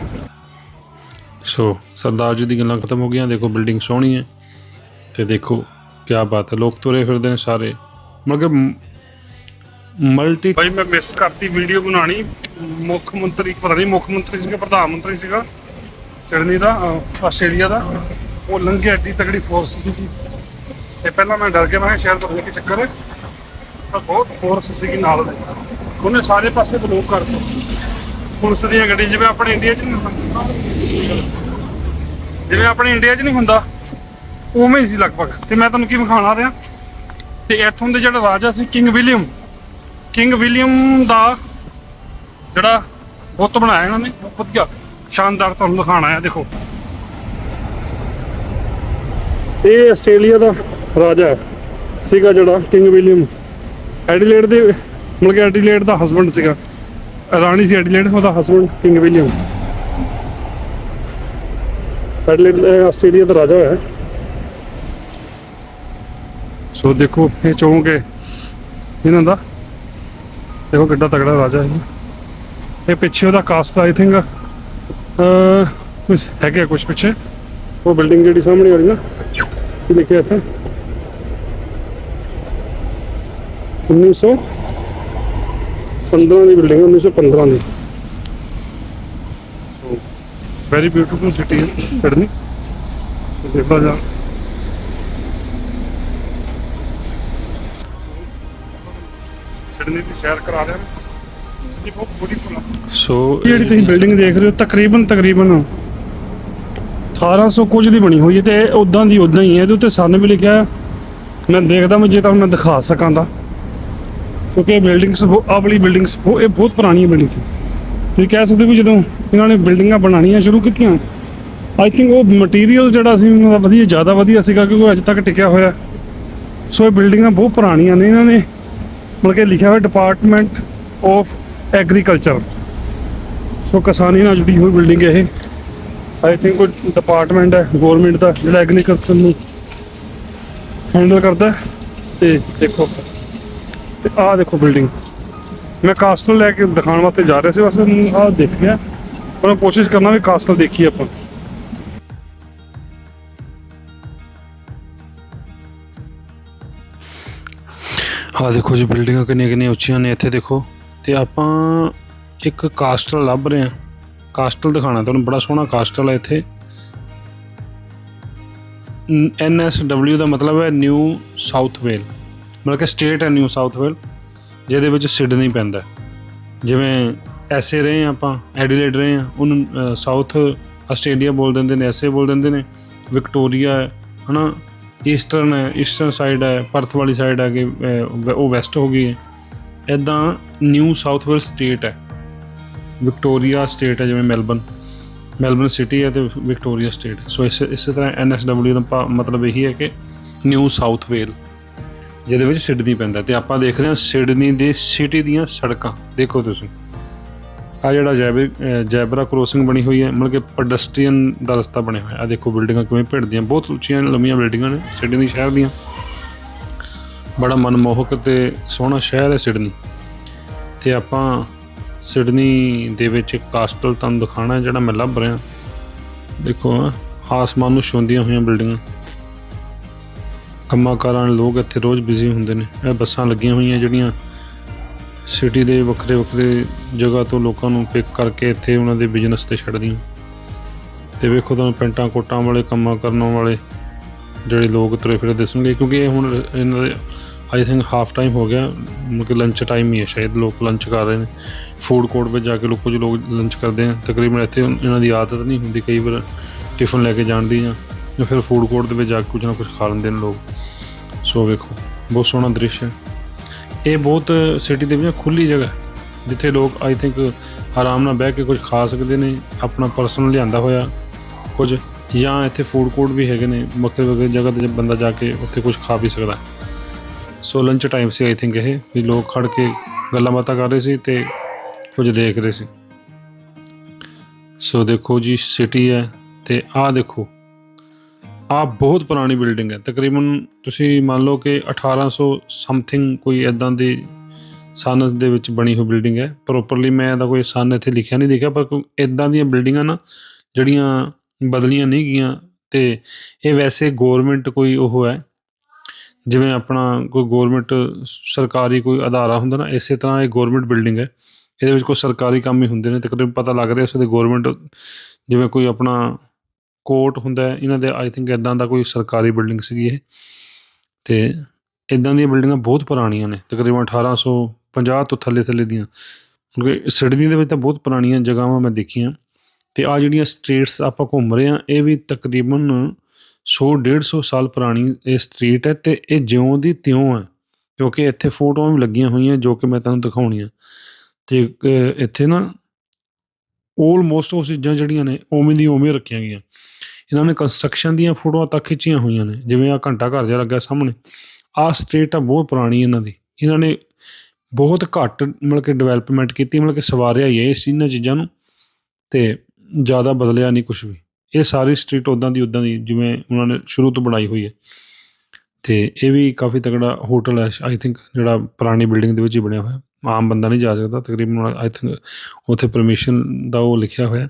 Speaker 1: ਸੋ ਸਰਦਾਰ ਜੀ ਦੀ ਗੱਲਾਂ ਖਤਮ ਹੋ ਗਈਆਂ। ਦੇਖੋ ਬਿਲਡਿੰਗ ਸੋਹਣੀ ਹੈ। ਤੇ ਦੇਖੋ ਕੀ ਬਾਤ ਹੈ। ਲੋਕ ਤੁਰੇ ਫਿਰਦੇ ਨੇ ਸਾਰੇ। ਮਤਲਬ ਮਲਟੀ
Speaker 2: ਭਾਈ ਮੈਂ ਮਿਸ ਕਰਤੀ ਵੀਡੀਓ ਬਣਾਣੀ ਮੁੱਖ ਮੰਤਰੀ ਪਤਾ ਨਹੀਂ ਮੁੱਖ ਮੰਤਰੀ ਸੀਗਾ ਪ੍ਰਧਾਨ ਮੰਤਰੀ ਸੀਗਾ। ਸਿਡਨੀ ਦਾ ਆਸਟ੍ਰੇਲੀਆ ਦਾ। ਉਹ ਲੰਘੇ ਐਡੀ ਤਗੜੀ ਫੋਰਸ ਸੀਗੀ। ਤੇ ਪਹਿਲਾਂ ਮੈਂ ਡਰ ਗਿਆ ਮੈਂ ਕਿਹਾ ਸ਼ਾਇਦ ਪਤਾ ਨਹੀਂ ਕੀ ਚੱਕਰ। ਹੈ ਪਰ ਬਹੁਤ ਫੋਰਸ ਸੀਗੀ ਨਾਲ ਦੇ। ਉਹਨੇ ਸਾਰੇ ਪਾਸੇ ਬਲੌਕ ਕਰਤੇ। ਪੁਲਿਸ ਦੀਆਂ ਗੱਡੀਆਂ, ਜਿਵੇਂ ਆਪਣੇ ਇੰਡੀਆ 'ਚ ਨਹੀਂ ਹੁੰਦਾ। ਜਿਵੇਂ ਆਪਣੇ ਇੰਡੀਆ 'ਚ ਨਹੀਂ ਹੁੰਦਾ, ਉਵੇਂ ਹੀ ਸੀ ਲਗਭਗ। ਤੇ ਮੈਂ ਤੁਹਾਨੂੰ ਕੀ ਵਿਖਾਣਾ ਰਿਹਾ? ਤੇ ਇੱਥੋਂ ਦੇ ਜਿਹੜਾ ਰਾਜਾ ਸੀ ਕਿੰਗ ਵਿਲੀਅਮ ਕਿੰਗ ਵਿਲੀਅਮ ਦਾ ਜਿਹੜਾ ਬੁੱਤ ਬਣਾਇਆ ਇਹਨਾਂ ਨੇ ਬਹੁਤ ਵਧੀਆ ਸ਼ਾਨਦਾਰ ਤੁਹਾਨੂੰ ਦਿਖਾਣਾ ਹੈ, ਦੇਖੋ। ਇਹ ਆਸਟ੍ਰੇਲੀਆ ਦਾ ਰਾਜਾ ਸੀਗਾ ਜਿਹੜਾ ਕਿੰਗ ਵਿਲੀਅਮ। ਐਡੀਲੇਡ ਦੇ ਮਤਲਬ ਕਿ ਐਡੀਲੇਡ ਦਾ ਹਸਬੰਡ ਸੀਗਾ। ਰਾਣੀ ਸੀ ਐਡੀਲੇਡ, ਉਹਦਾ husband King William. Adelaide Australia ਦਾ ਰਾਜਾ ਹੋਇਆ। ਸੋ ਦੇਖੋ, ਇਹ ਚੌਂਕ ਹੈ ਇਹਨਾਂ ਦਾ ਦੇਖੋ ਕਿੱਡਾ ਤਗੜਾ ਰਾਜਾ ਹੈ। ਇਹ। ਪਿੱਛੇ ਉਹਦਾ ਕਾਸਟ ਆਈ ਥਿੰਕ ਅ ਕੁਝ ਹੈਗਾ ਕੁਝ ਪਿੱਛੇ। ਉਹ ਬਿਲਡਿੰਗ ਜਿਹੜੀ ਸਾਹਮਣੇ ਵਾਲੀ ਨਾ ਕੀ ਲਿਖਿਆ ਇੱਥੇ। 1915 ਦੀ ਬਿਲਡਿੰਗ 1915 ਦੀ। ਸੋ ਵੈਰੀ ਬਿਊਟੀਫੁਲ ਸਿਟੀ ਹੈ ਸਿਡਨੀ ਦੇਖੋ ਜਾ। ਸਿਡਨੀ ਦੀ ਸੈਰ ਕਰਾ ਰਿਹਾ ਸਿੱਧੀ ਬਹੁਤ ਬੜੀ ਪੁਲਾ
Speaker 1: ਸੋ
Speaker 2: ਇਹ ਜਿਹੜੀ ਤੁਸੀਂ ਬਿਲਡਿੰਗ ਦੇਖ ਰਹੇ ਹੋ ਤਕਰੀਬਨ ਤਕਰੀਬਨ 1800 ਕੁਝ ਦੀ ਬਣੀ ਹੋਈ ਹੈ ਤੇ ਉਦਾਂ ਦੀ ਉਦਾਂ ਹੀ ਹੈ। ਇਹਦੇ ਉੱਤੇ ਸਨ ਵੀ ਲਿਖਿਆ ਹੈ। ਮੈਂ ਦੇਖਦਾ ਮੈਂ ਜੇ ਤੁਹਾਨੂੰ ਮੈਂ ਦਿਖਾ ਸਕਾਂ ਤਾਂ। ਕਿਉਂਕਿ ਇਹ ਬਿਲਡਿੰਗਸ ਆਹ ਵਾਲੀ ਬਿਲਡਿੰਗਸ ਇਹ ਬਹੁਤ ਪੁਰਾਣੀਆਂ ਬਿਲਡਿੰਗ ਸੀ ਤੁਸੀਂ ਕਹਿ ਸਕਦੇ ਵੀ ਜਦੋਂ ਇਹਨਾਂ ਨੇ ਬਿਲਡਿੰਗਾਂ ਬਣਾਉਣੀਆਂ ਸ਼ੁਰੂ ਕੀਤੀਆਂ ਆਈ ਥਿੰਕ ਉਹ ਮਟੀਰੀਅਲ ਜਿਹੜਾ ਸੀ ਉਹਨਾਂ ਦਾ ਵਧੀਆ ਜ਼ਿਆਦਾ ਵਧੀਆ ਸੀਗਾ ਕਿਉਂਕਿ ਅੱਜ ਤੱਕ ਟਿਕਿਆ ਹੋਇਆ। ਸੋ ਇਹ ਬਿਲਡਿੰਗਾਂ ਬਹੁਤ ਪੁਰਾਣੀਆਂ ਨੇ ਇਹਨਾਂ ਨੇ। ਮਤਲਬ ਕਿ ਲਿਖਿਆ ਹੋਇਆ ਡਿਪਾਰਟਮੈਂਟ ਆਫ ਐਗਰੀਕਲਚਰ ਸੋ ਕਿਸਾਨੀ ਨਾਲ ਜੁੜੀ ਹੋਈ ਬਿਲਡਿੰਗ ਇਹ। ਆਈ ਥਿੰਕ ਕੋਈ ਡਿਪਾਰਟਮੈਂਟ ਹੈ ਗਵਰਨਮੈਂਟ ਦਾ, ਜਿਹੜਾ ਐਗਰੀਕਲਚਰ ਨੂੰ ਹੈਂਡਲ ਕਰਦਾ। ਹੈ। ਤੇ ਦੇਖੋ। ਤੇ ਆਹ ਦੇਖੋ ਬਿਲਡਿੰਗ ਮੈਂ ਕਾਸਟਲ ਲੈ ਕੇ ਦਿਖਾਉਣ ਵਾਸਤੇ ਜਾ ਰਿਹਾ ਸੀ, ਬਸ ਆਹ ਦੇਖ ਗਿਆ ਪਰ ਮੈਂ ਕੋਸ਼ਿਸ਼ ਕਰਨਾ ਵੀ ਕਾਸਟਲ ਦੇਖੀਏ ਆਪਾਂ।
Speaker 1: ਆਹ ਦੇਖੋ ਜੀ ਬਿਲਡਿੰਗਾਂ ਕਿੰਨੀਆਂ ਕਿੰਨੀਆਂ ਉੱਚੀਆਂ ਨੇ ਇੱਥੇ ਦੇਖੋ। ਤੇ ਆਪਾਂ ਇੱਕ ਕਾਸਟਲ ਲੱਭ ਰਹੇ ਹਾਂ। ਕਾਸਟਲ ਦਿਖਾਣਾ ਤੁਹਾਨੂੰ, ਬੜਾ ਸੋਹਣਾ ਕਾਸਟਲ ਹੈ ਇੱਥੇ। ਐਨ ਐਸ ਡਬਲਯੂ ਦਾ ਮਤਲਬ ਹੈ ਨਿਊ ਸਾਊਥ ਵੇਲ ਮਤਲਬ ਕਿ ਸਟੇਟ ਹੈ ਨਿਊ ਸਾਊਥ ਵੇਲ, ਜਿਹਦੇ ਵਿੱਚ ਸਿਡਨੀ ਪੈਂਦਾ ਜਿਵੇਂ ਐਸੇ ਰਹੇ ਹਾਂ ਆਪਾਂ, ਐਡੀਲੇਡ ਰਹੇ ਹਾਂ, ਉਹਨੂੰ ਸਾਊਥ ਆਸਟ੍ਰੇਲੀਆ ਬੋਲ ਦਿੰਦੇ ਨੇ, ਐਸੇ ਬੋਲ ਦਿੰਦੇ ਨੇ, ਵਿਕਟੋਰੀਆ ਹੈ, ਹਨਾ? ਈਸਟਰਨ ਹੈ, ਈਸਟਰਨ ਸਾਈਡ ਹੈ, ਪਰਥ ਵਾਲੀ ਸਾਈਡ ਹੈ ਕਿ ਉਹ ਵੈਸਟ ਹੋ ਗਈ ਹੈ। ਇਦਾਂ ਨਿਊ ਸਾਊਥ ਵੇਲ ਸਟੇਟ ਹੈ। ਵਿਕਟੋਰੀਆ ਸਟੇਟ ਹੈ, ਜਿਵੇਂ ਮੈਲਬਨ ਮੈਲਬਨ ਸਿਟੀ ਹੈ ਤੇ ਵਿਕਟੋਰੀਆ ਸਟੇਟ ਸੋ ਇਸ, ਇਸੇ ਤਰ੍ਹਾਂ ਐਨਐਸਡਬਲਯੂ ਦਾ ਭਾ- ਮਤਲਬ ਇਹੀ ਹੈ ਕਿ ਨਿਊ ਸਾਊਥ ਵੇਲ। ਜਿਹਦੇ ਵਿੱਚ ਸਿਡਨੀ ਪੈਂਦਾ ਤੇ ਆਪਾਂ ਦੇਖ ਰਹੇ ਹਾਂ ਸਿਡਨੀ ਦੇ ਸਿਟੀ ਦੀਆਂ ਸੜਕਾਂ। ਦੇਖੋ ਤੁਸੀਂ। ਆ ਜਿਹੜਾ ਜੈਬਰ ਜੈਬਰਾ ਕ੍ਰੋਸਿੰਗ ਬਣੀ ਹੋਈ ਹੈ, ਮਤਲਬ ਕਿ ਪੈਡਸਟਰੀਅਨ ਦਾ ਰਸਤਾ ਬਣਿਆ ਹੋਇਆ। ਆ ਦੇਖੋ ਬਿਲਡਿੰਗਾਂ ਕਿਵੇਂ ਭਿੜਦੀਆਂ। ਬਹੁਤ ਉੱਚੀਆਂ ਲੰਮੀਆਂ ਬਿਲਡਿੰਗਾਂ ਨੇ, ਸਿਡਨੀ ਸ਼ਹਿਰ ਦੀਆਂ। ਬੜਾ ਮਨਮੋਹਕ ਤੇ ਸੋਹਣਾ ਸ਼ਹਿਰ ਹੈ ਸਿਡਨੀ। ਤੇ ਆਪਾਂ ਸਿਡਨੀ ਦੇ ਵਿੱਚ ਇੱਕ ਕਾਸਟਲ ਤੁਹਾਨੂੰ ਦਿਖਾਣਾ ਜਿਹੜਾ ਮੈਂ ਲੱਭ ਰਿਹਾ। ਦੇਖੋ ਆਸਮਾਨ ਨੂੰ ਛੂੰਹਦੀਆਂ ਹੋਈਆਂ ਬਿਲਡਿੰਗਾਂ। ਕੰਮਾਂ ਕਾਰਾਂ ਵਾਲੇ ਲੋਕ ਇੱਥੇ ਰੋਜ਼ ਬਿਜ਼ੀ ਹੁੰਦੇ ਨੇ। ਇਹ ਬੱਸਾਂ ਲੱਗੀਆਂ ਹੋਈਆਂ ਜਿਹੜੀਆਂ ਸਿਟੀ ਦੇ ਵੱਖਰੇ ਵੱਖਰੇ ਜਗ੍ਹਾ ਤੋਂ ਲੋਕਾਂ ਨੂੰ ਪਿਕ ਕਰਕੇ ਇੱਥੇ ਉਹਨਾਂ ਦੇ ਬਿਜ਼ਨਸ ਤੇ ਛੱਡਦੀਆਂ। ਤੇ ਵੇਖੋ ਤੁਹਾਨੂੰ ਪੈਂਟਾਂ ਕੋਟਾਂ ਵਾਲੇ, ਕੰਮਾਂ ਕਰਨ ਵਾਲੇ ਜਿਹੜੇ ਲੋਕ ਤੁਰੇ ਫਿਰਦੇ ਦਿਸਣਗੇ ਕਿਉਂਕਿ ਇਹ ਹੁਣ ਇਹਨਾਂ ਦੇ ਆਈ ਥਿੰਕ ਹਾਫ ਟਾਈਮ ਹੋ ਗਿਆ। ਮਤਲਬ ਕਿ ਲੰਚ ਟਾਈਮ ਹੀ ਹੈ ਸ਼ਾਇਦ, ਲੋਕ ਲੰਚ ਕਰ ਰਹੇ ਨੇ। ਫੂਡ ਕੋਰਟ ਵਿੱਚ ਜਾ ਕੇ ਲੋਕ ਕੁਝ ਲੋਕ ਲੰਚ ਕਰਦੇ ਆ। ਤਕਰੀਬਨ ਇੱਥੇ ਇਹਨਾਂ ਦੀ ਆਦਤ ਨਹੀਂ ਹੁੰਦੀ ਕਈ ਵਾਰ ਟਿਫਨ ਲੈ ਕੇ ਜਾਣ ਦੀ ਜਾਂ ਜਾਂ ਫਿਰ ਫੂਡ ਕੋਰਟ ਦੇ ਵਿੱਚ ਜਾ ਕੇ ਕੁਝ ਨਾ ਕੁਝ ਖਾ ਲੈਂਦੇ ਨੇ ਲੋਕ। ਸੋ ਵੇਖੋ, ਬਹੁਤ ਸੋਹਣਾ ਦ੍ਰਿਸ਼ ਹੈ। ਇਹ ਬਹੁਤ ਸਿਟੀ ਦੇ ਵਿੱਚ ਖੁੱਲੀ ਜਗ੍ਹਾ ਜਿੱਥੇ ਲੋਕ ਆਈ ਥਿੰਕ ਆਰਾਮ ਨਾਲ ਬਹਿ ਕੇ ਕੁਝ ਖਾ ਸਕਦੇ ਨੇ, ਆਪਣਾ ਪਰਸਨਲ ਲਿਆਂਦਾ ਹੋਇਆ ਕੁਝ, ਜਾਂ ਇੱਥੇ ਫੂਡ ਕੋਰਟ ਵੀ ਹੈਗੇ ਨੇ, ਵੱਖਰੇ ਵੱਖਰੇ ਜਗ੍ਹਾ ਤੇ ਬੰਦਾ ਜਾ ਕੇ ਉੱਥੇ ਕੁਝ ਖਾ ਵੀ ਸਕਦਾ। ਸੋ ਲੰਚ ਟਾਈਮ ਸੀ ਆਈ ਥਿੰਕ ਇਹ, ਵੀ ਲੋਕ ਖੜ ਕੇ ਗੱਲਾਂ ਬਾਤਾਂ ਕਰ ਰਹੇ ਸੀ ਤੇ ਕੁਝ ਦੇਖ ਰਹੇ ਸੀ। ਸੋ ਦੇਖੋ ਜੀ ਸਿਟੀ ਹੈ ਤੇ ਆਹ ਦੇਖੋ ਆਹ ਬਹੁਤ ਪੁਰਾਣੀ ਬਿਲਡਿੰਗ ਹੈ। ਤਕਰੀਬਨ ਤੁਸੀਂ ਮੰਨ ਲਓ ਕਿ 1800 ਸਮਥਿੰਗ ਕੋਈ ਐਦਾਂ ਦੀ ਸਨ ਦੇ ਵਿੱਚ ਬਣੀ ਹੋਈ ਬਿਲਡਿੰਗ ਹੈ। ਪ੍ਰੋਪਰਲੀ ਮੈਂ ਇਹਦਾ ਕੋਈ ਸਨ ਇੱਥੇ ਲਿਖਿਆ ਨਹੀਂ ਦੇਖਿਆ, ਪਰ ਕੋਈ ਐਦਾਂ ਦੀਆਂ ਬਿਲਡਿੰਗਾਂ ਨਾ ਜਿਹੜੀਆਂ ਬਦਲੀਆਂ ਨਹੀਂ ਗਈਆਂ ਤੇ ਇਹ ਵੈਸੇ ਗਵਰਨਮੈਂਟ ਕੋਈ ਉਹ ਹੈ, ਜਿਵੇਂ ਆਪਣਾ ਕੋਈ ਗਵਰਨਮੈਂਟ ਸਰਕਾਰੀ ਕੋਈ ਅਦਾਰਾ ਹੁੰਦਾ ਨਾ, ਇਸੇ ਤਰ੍ਹਾਂ ਇਹ ਗਵਰਨਮੈਂਟ ਬਿਲਡਿੰਗ ਹੈ। ਇਹਦੇ ਵਿੱਚ ਕੋਈ ਸਰਕਾਰੀ ਕੰਮ ਹੀ ਹੁੰਦੇ ਨੇ। ਤਕਰੀਬਨ ਪਤਾ ਲੱਗ ਰਿਹਾ ਉਸ ਦੇ ਗਵਰਨਮੈਂਟ ਜਿਵੇਂ ਕੋਈ ਆਪਣਾ ਕੋਰਟ ਹੁੰਦਾ ਇਹਨਾਂ ਦੇ ਆਈ ਥਿੰਕ ਇਦਾਂ ਦਾ ਕੋਈ ਸਰਕਾਰੀ ਬਿਲਡਿੰਗ ਸੀਗੀ ਇਹ। ਤੇ ਇਦਾਂ ਦੀਆਂ ਬਿਲਡਿੰਗਾਂ ਬਹੁਤ ਪੁਰਾਣੀਆਂ ਨੇ, ਤਕਰੀਬਨ 1850 ਤੋਂ ਥੱਲੇ ਥੱਲੇ ਦੀਆਂ। ਕਿਉਂਕਿ ਸਿਡਨੀ ਦੇ ਵਿੱਚ ਤਾਂ ਬਹੁਤ ਪੁਰਾਣੀਆਂ ਜਗ੍ਹਾਵਾਂ ਮੈਂ ਦੇਖੀਆਂ। ਤੇ ਆ ਜਿਹੜੀਆਂ ਸਟਰੀਟਸ ਆਪਾਂ ਘੁੰਮ ਰਹੇ ਹਾਂ, ਇਹ ਵੀ ਤਕਰੀਬਨ 100 150 ਸਾਲ ਪੁਰਾਣੀ ਇਹ ਸਟਰੀਟ ਹੈ ਤੇ ਇਹ ਜਿਉਂ ਦੀ ਤਿਉਂ ਹੈ, ਕਿਉਂਕਿ ਇੱਥੇ ਫੋਟੋਆਂ ਵੀ ਲੱਗੀਆਂ ਹੋਈਆਂ ਜੋ ਕਿ ਮੈਂ ਤੁਹਾਨੂੰ ਦਿਖਾਉਣੀਆਂ। ਤੇ ਇੱਥੇ ਨਾ ਆਲਮੋਸਟ ਉਹ ਚੀਜ਼ਾਂ ਜਿਹੜੀਆਂ ਨੇ, ਉਵੇਂ ਦੀ ਉਵੇਂ ਰੱਖੀਆਂ ਗਈਆਂ। ਇਹਨਾਂ ਨੇ ਕੰਸਟਰਕਸ਼ਨ ਦੀਆਂ ਫੋਟੋਆਂ ਤੱਕ ਖਿੱਚੀਆਂ ਹੋਈਆਂ ਨੇ, ਜਿਵੇਂ ਆ ਘੰਟਾ ਘਰ ਜਿਹਾ ਲੱਗਾ ਸਾਹਮਣੇ। ਆ ਸਟਰੀਟ ਆ, ਬਹੁਤ ਪੁਰਾਣੀ ਇਹਨਾਂ ਦੀ। ਇਹਨਾਂ ਨੇ ਬਹੁਤ ਘੱਟ ਮਤਲਬ ਕਿ ਡਿਵੈਲਪਮੈਂਟ ਕੀਤੀ, ਮਤਲਬ ਕਿ ਸਵਾਰਿਆ ਹੀ ਹੈ ਇਸ ਇਹਨਾਂ ਚੀਜ਼ਾਂ ਨੂੰ, ਤੇ ਜ਼ਿਆਦਾ ਬਦਲਿਆ ਨਹੀਂ ਕੁਝ ਵੀ। ਇਹ ਸਾਰੀ ਸਟਰੀਟ ਉਦਾਂ ਦੀ ਉਦਾਂ ਦੀ, ਜਿਵੇਂ ਉਹਨਾਂ ਨੇ ਸ਼ੁਰੂ ਤੋਂ ਬਣਾਈ ਹੋਈ ਹੈ। ਤੇ ਇਹ ਵੀ ਕਾਫੀ ਤਕੜਾ ਹੋਟਲ ਹੈ ਆਈ ਥਿੰਕ ਜਿਹੜਾ ਪੁਰਾਣੀ ਬਿਲਡਿੰਗ ਦੇ ਵਿੱਚ ਹੀ ਬਣਿਆ ਹੋਇਆ। ਆਮ ਬੰਦਾ ਨਹੀਂ ਜਾ ਸਕਦਾ। ਤਕਰੀਬਨ ਆਈ ਥਿੰਕ ਉੱਥੇ ਪਰਮਿਸ਼ਨ ਦਾ ਉਹ ਲਿਖਿਆ ਹੋਇਆ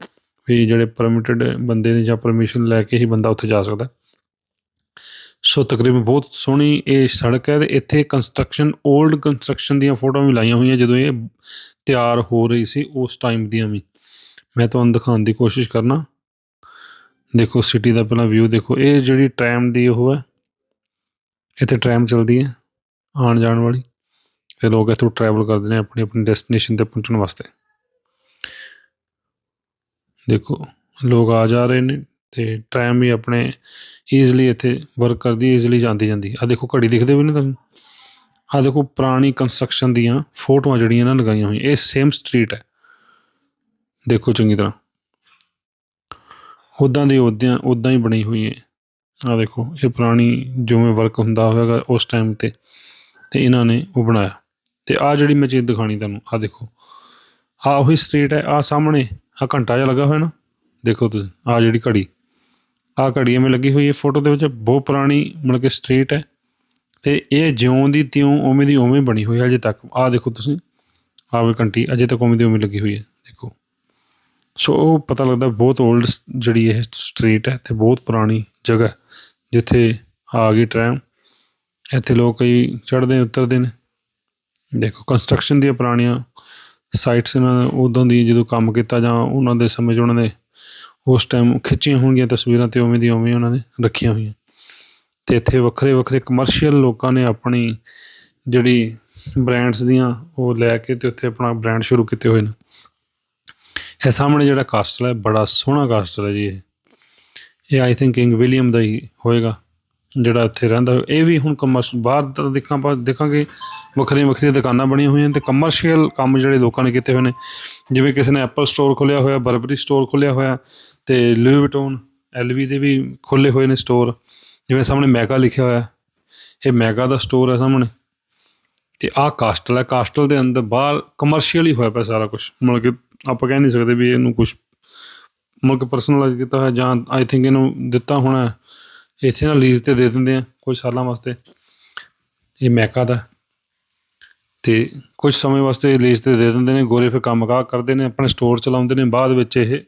Speaker 1: ਵੀ ਜਿਹੜੇ ਪਰਮਿਟਡ ਬੰਦੇ ਨੇ ਜਾਂ ਪਰਮਿਸ਼ਨ ਲੈ ਕੇ ਹੀ ਬੰਦਾ ਉੱਥੇ ਜਾ ਸਕਦਾ। ਸੋ ਤਕਰੀਬਨ ਬਹੁਤ ਸੋਹਣੀ ਇਹ ਸੜਕ ਹੈ ਤੇ ਇੱਥੇ ਕੰਸਟਰਕਸ਼ਨ 올ਡ ਕੰਸਟਰਕਸ਼ਨ ਦੀਆਂ ਫੋਟੋਆਂ ਵੀ ਲਾਈਆਂ ਹੋਈਆਂ ਜਦੋਂ ਇਹ ਤਿਆਰ ਹੋ ਰਹੀ ਸੀ ਉਸ ਟਾਈਮ ਦੀਆਂ ਵੀ। ਮੈਂ ਤੁਹਾਨੂੰ ਦਿਖਾਉਣ ਦੀ ਕੋਸ਼ਿਸ਼ ਕਰਨਾ। ਦੇਖੋ ਸਿਟੀ ਦਾ ਪਹਿਲਾਂ ਵਿਊ ਦੇਖੋ। ਇਹ ਜਿਹੜੀ ਟ੍ਰੈਮ ਦੀ ਉਹ ਹੈ, ਇੱਥੇ ਟ੍ਰੈਮ ਚੱਲਦੀ ਹੈ ਆਉਣ ਜਾਣ ਵਾਲੀ। ਤੇ ਲੋਕ ਇੱਥੋਂ ਟਰੈਵਲ ਕਰਦੇ ਨੇ ਆਪਣੀ ਆਪਣੀ ਡੈਸਟੀਨੇਸ਼ਨ ਤੇ ਪਹੁੰਚਣ ਵਾਸਤੇ। ਦੇਖੋ, ਲੋਕ ਆ ਜਾ ਰਹੇ ਨੇ ਤੇ ਟ੍ਰੈਮ ਵੀ ਆਪਣੇ ਈਜ਼ਲੀ ਇੱਥੇ ਵਰਕ ਕਰਦੀ ਈਜ਼ਲੀ ਜਾਂਦੀ ਜਾਂਦੀ। ਆ ਦੇਖੋ, ਘੜੀ ਦਿਖਦੇ ਵੀ ਨੇ ਤੁਹਾਨੂੰ? ਆ ਦੇਖੋ, ਪੁਰਾਣੀ ਕੰਸਟਰਕਸ਼ਨ ਦੀਆਂ ਫੋਟੋਆਂ ਜਿਹੜੀਆਂ ਨਾ ਲਗਾਈਆਂ ਹੋਈਆਂ, ਇਹ ਸੇਮ ਸਟਰੀਟ ਹੈ। ਦੇਖੋ ਚੰਗੀ ਤਰ੍ਹਾਂ। ਉਦਾਂ ਦੀ ਉਦਾਂ ਉਦਾਂ ਹੀ ਬਣੀ ਹੋਈ ਹੈ। ਆ ਦੇਖੋ, ਇਹ ਪੁਰਾਣੀ ਜਿਵੇਂ ਵਰਕ ਹੁੰਦਾ ਹੋਵੇਗਾ ਉਸ ਟਾਈਮ ਤੇ ਤੇ ਇਹਨਾਂ ਨੇ ਉਹ ਬਣਾਇਆ। ਤੇ ਆ ਜਿਹੜੀ ਮੈਂ ਚੀਜ਼ ਦਿਖਾਣੀ ਤੁਹਾਨੂੰ ਆ ਦੇਖੋ। ਆ ਉਹੀ ਸਟਰੀਟ ਹੈ ਆ ਸਾਹਮਣੇ ਆ ਘੰਟਾ ਜਿਹਾ ਲੱਗਾ ਹੋਇਆ ਨਾ। ਦੇਖੋ ਤੁਸੀਂ ਆ ਜਿਹੜੀ ਘੜੀ। ਆ ਘੜੀ ਐਵੇਂ ਲੱਗੀ ਹੋਈ ਹੈ ਫੋਟੋ ਦੇ ਵਿੱਚ ਬਹੁਤ ਪੁਰਾਣੀ ਮਤਲਬ ਕਿ ਸਟਰੀਟ ਹੈ। ਤੇ ਇਹ ਜਿਉਂ ਦੀ ਤਿਉਂ ਉਵੇਂ ਦੀ ਉਵੇਂ ਬਣੀ ਹੋਈ ਹੈ ਅਜੇ ਤੱਕ। ਆ ਦੇਖੋ ਤੁਸੀਂ ਆ ਵੀ ਘੰਟੀ, ਅਜੇ ਤੱਕ ਉਵੇਂ ਦੀ ਉਵੇਂ ਲੱਗੀ ਹੋਈ ਹੈ, ਦੇਖੋ। ਸੋ ਉਹ ਪਤਾ ਲੱਗਦਾ ਬਹੁਤ 올ਡ ਜਿਹੜੀ ਇਹ ਸਟਰੀਟ ਹੈ ਤੇ ਬਹੁਤ ਪੁਰਾਣੀ ਜਗ੍ਹਾ ਜਿੱਥੇ ਆ ਗਈ ਟ੍ਰੈਮ ਇੱਥੇ ਲੋਕ ਕਈ ਚੜ੍ਹਦੇ, ਉਤਰਦੇ ਨੇ। ਦੇਖੋ ਕੰਸਟਰਕਸ਼ਨ ਦੀਆਂ ਪੁਰਾਣੀਆਂ ਸਾਈਟਸ ਇਹਨਾਂ ਨੇ ਉਦੋਂ ਦੀ ਜਦੋਂ ਕੰਮ ਕੀਤਾ ਜਾਂ ਉਹਨਾਂ ਦੇ ਸਮੇਂ 'ਚ ਉਹਨਾਂ ਨੇ ਉਸ ਟਾਈਮ ਖਿੱਚੀਆਂ ਹੋਣਗੀਆਂ ਤਸਵੀਰਾਂ ਤੇ ਉਵੇਂ ਦੀ ਉਵੇਂ ਉਹਨਾਂ ਨੇ ਰੱਖੀਆਂ ਹੋਈਆਂ। ਤੇ ਇੱਥੇ ਵੱਖਰੇ ਵੱਖਰੇ ਕਮਰਸ਼ੀਅਲ ਲੋਕਾਂ ਨੇ ਆਪਣੀ ਜਿਹੜੀ ਬ੍ਰਾਂਡਸ ਦੀਆਂ ਉਹ ਲੈ ਕੇ ਤੇ ਉੱਥੇ ਆਪਣਾ ਬ੍ਰਾਂਡ ਸ਼ੁਰੂ ਕੀਤੇ ਹੋਏ ਨੇ। ਇਹ ਸਾਹਮਣੇ ਜਿਹੜਾ ਕਾਸਟਲ ਹੈ, ਬੜਾ ਸੋਹਣਾ ਕਾਸਟਲ ਹੈ ਜੀ ਇਹ। ਇਹ ਆਈ ਥਿੰਕ ਕਿੰਗ ਵਿਲੀਅਮ ਦਾ ਹੀ ਹੋਏਗਾ। ਜਿਹੜਾ ਇੱਥੇ ਰਹਿੰਦਾ ਇਹ ਵੀ ਹੁਣ ਕਮਰਸ਼ ਬਾਹਰ ਤਾਂ ਦੇਖਾਂ ਆਪਾਂ ਦੇਖਾਂਗੇ। ਵੱਖਰੀਆਂ ਵੱਖਰੀਆਂ ਦੁਕਾਨਾਂ ਬਣੀਆਂ ਹੋਈਆਂ ਤੇ ਕਮਰਸ਼ੀਅਲ ਕੰਮ ਜਿਹੜੇ ਲੋਕਾਂ ਨੇ ਕੀਤੇ ਹੋਏ ਨੇ। ਜਿਵੇਂ ਕਿਸੇ ਨੇ ਐਪਲ ਸਟੋਰ ਖੋਲ੍ਹਿਆ ਹੋਇਆ ਬਰਬਰੀ ਸਟੋਰ ਖੋਲ੍ਹਿਆ ਹੋਇਆ ਤੇ ਲੂਈ ਵਿਟੋਨ ਐਲਵੀ ਦੇ ਵੀ ਖੋਲ੍ਹੇ ਹੋਏ ਨੇ ਸਟੋਰ ਜਿਵੇਂ ਸਾਹਮਣੇ ਮੈਗਾ ਲਿਖਿਆ ਹੋਇਆ। ਇਹ ਮੈਗਾ ਦਾ ਸਟੋਰ ਹੈ ਸਾਹਮਣੇ। ਤੇ ਆਹ ਕਾਸਟਲ ਹੈ। ਕਾਸਟਲ ਦੇ ਅੰਦਰ ਬਾਹਰ ਕਮਰਸ਼ੀਅਲ ਹੀ ਹੋਇਆ ਪਿਆ ਸਾਰਾ ਕੁਝ ਮਤਲਬ ਕਿ ਆਪਾਂ ਕਹਿ ਨਹੀਂ ਸਕਦੇ ਵੀ ਇਹਨੂੰ ਕੁਝ ਮੁਲਕ ਪਰਸਨਲਾਈਜ਼ ਕੀਤਾ ਹੋਇਆ ਜਾਂ ਆਈ ਥਿੰਕ ਇਹਨੂੰ ਦਿੱਤਾ ਹੋਣਾ ਇੱਥੇ ਨਾ ਲੀਜ਼ ਤੇ ਦੇ ਦਿੰਦੇ ਆ ਕੁਝ ਸਾਲਾਂ ਵਾਸਤੇ। ਇਹ ਮੈਕਾ ਦਾ। ਤੇ ਕੁਝ ਸਮੇਂ ਵਾਸਤੇ ਲੀਜ਼ ਤੇ ਦੇ ਦਿੰਦੇ ਨੇ, ਗੋਰੇ ਫਿਰ ਕੰਮਕਾਰ ਕਰਦੇ ਨੇ, ਆਪਣੇ ਸਟੋਰ ਚਲਾਉਂਦੇ ਨੇ। ਬਾਅਦ ਵਿੱਚ ਇਹ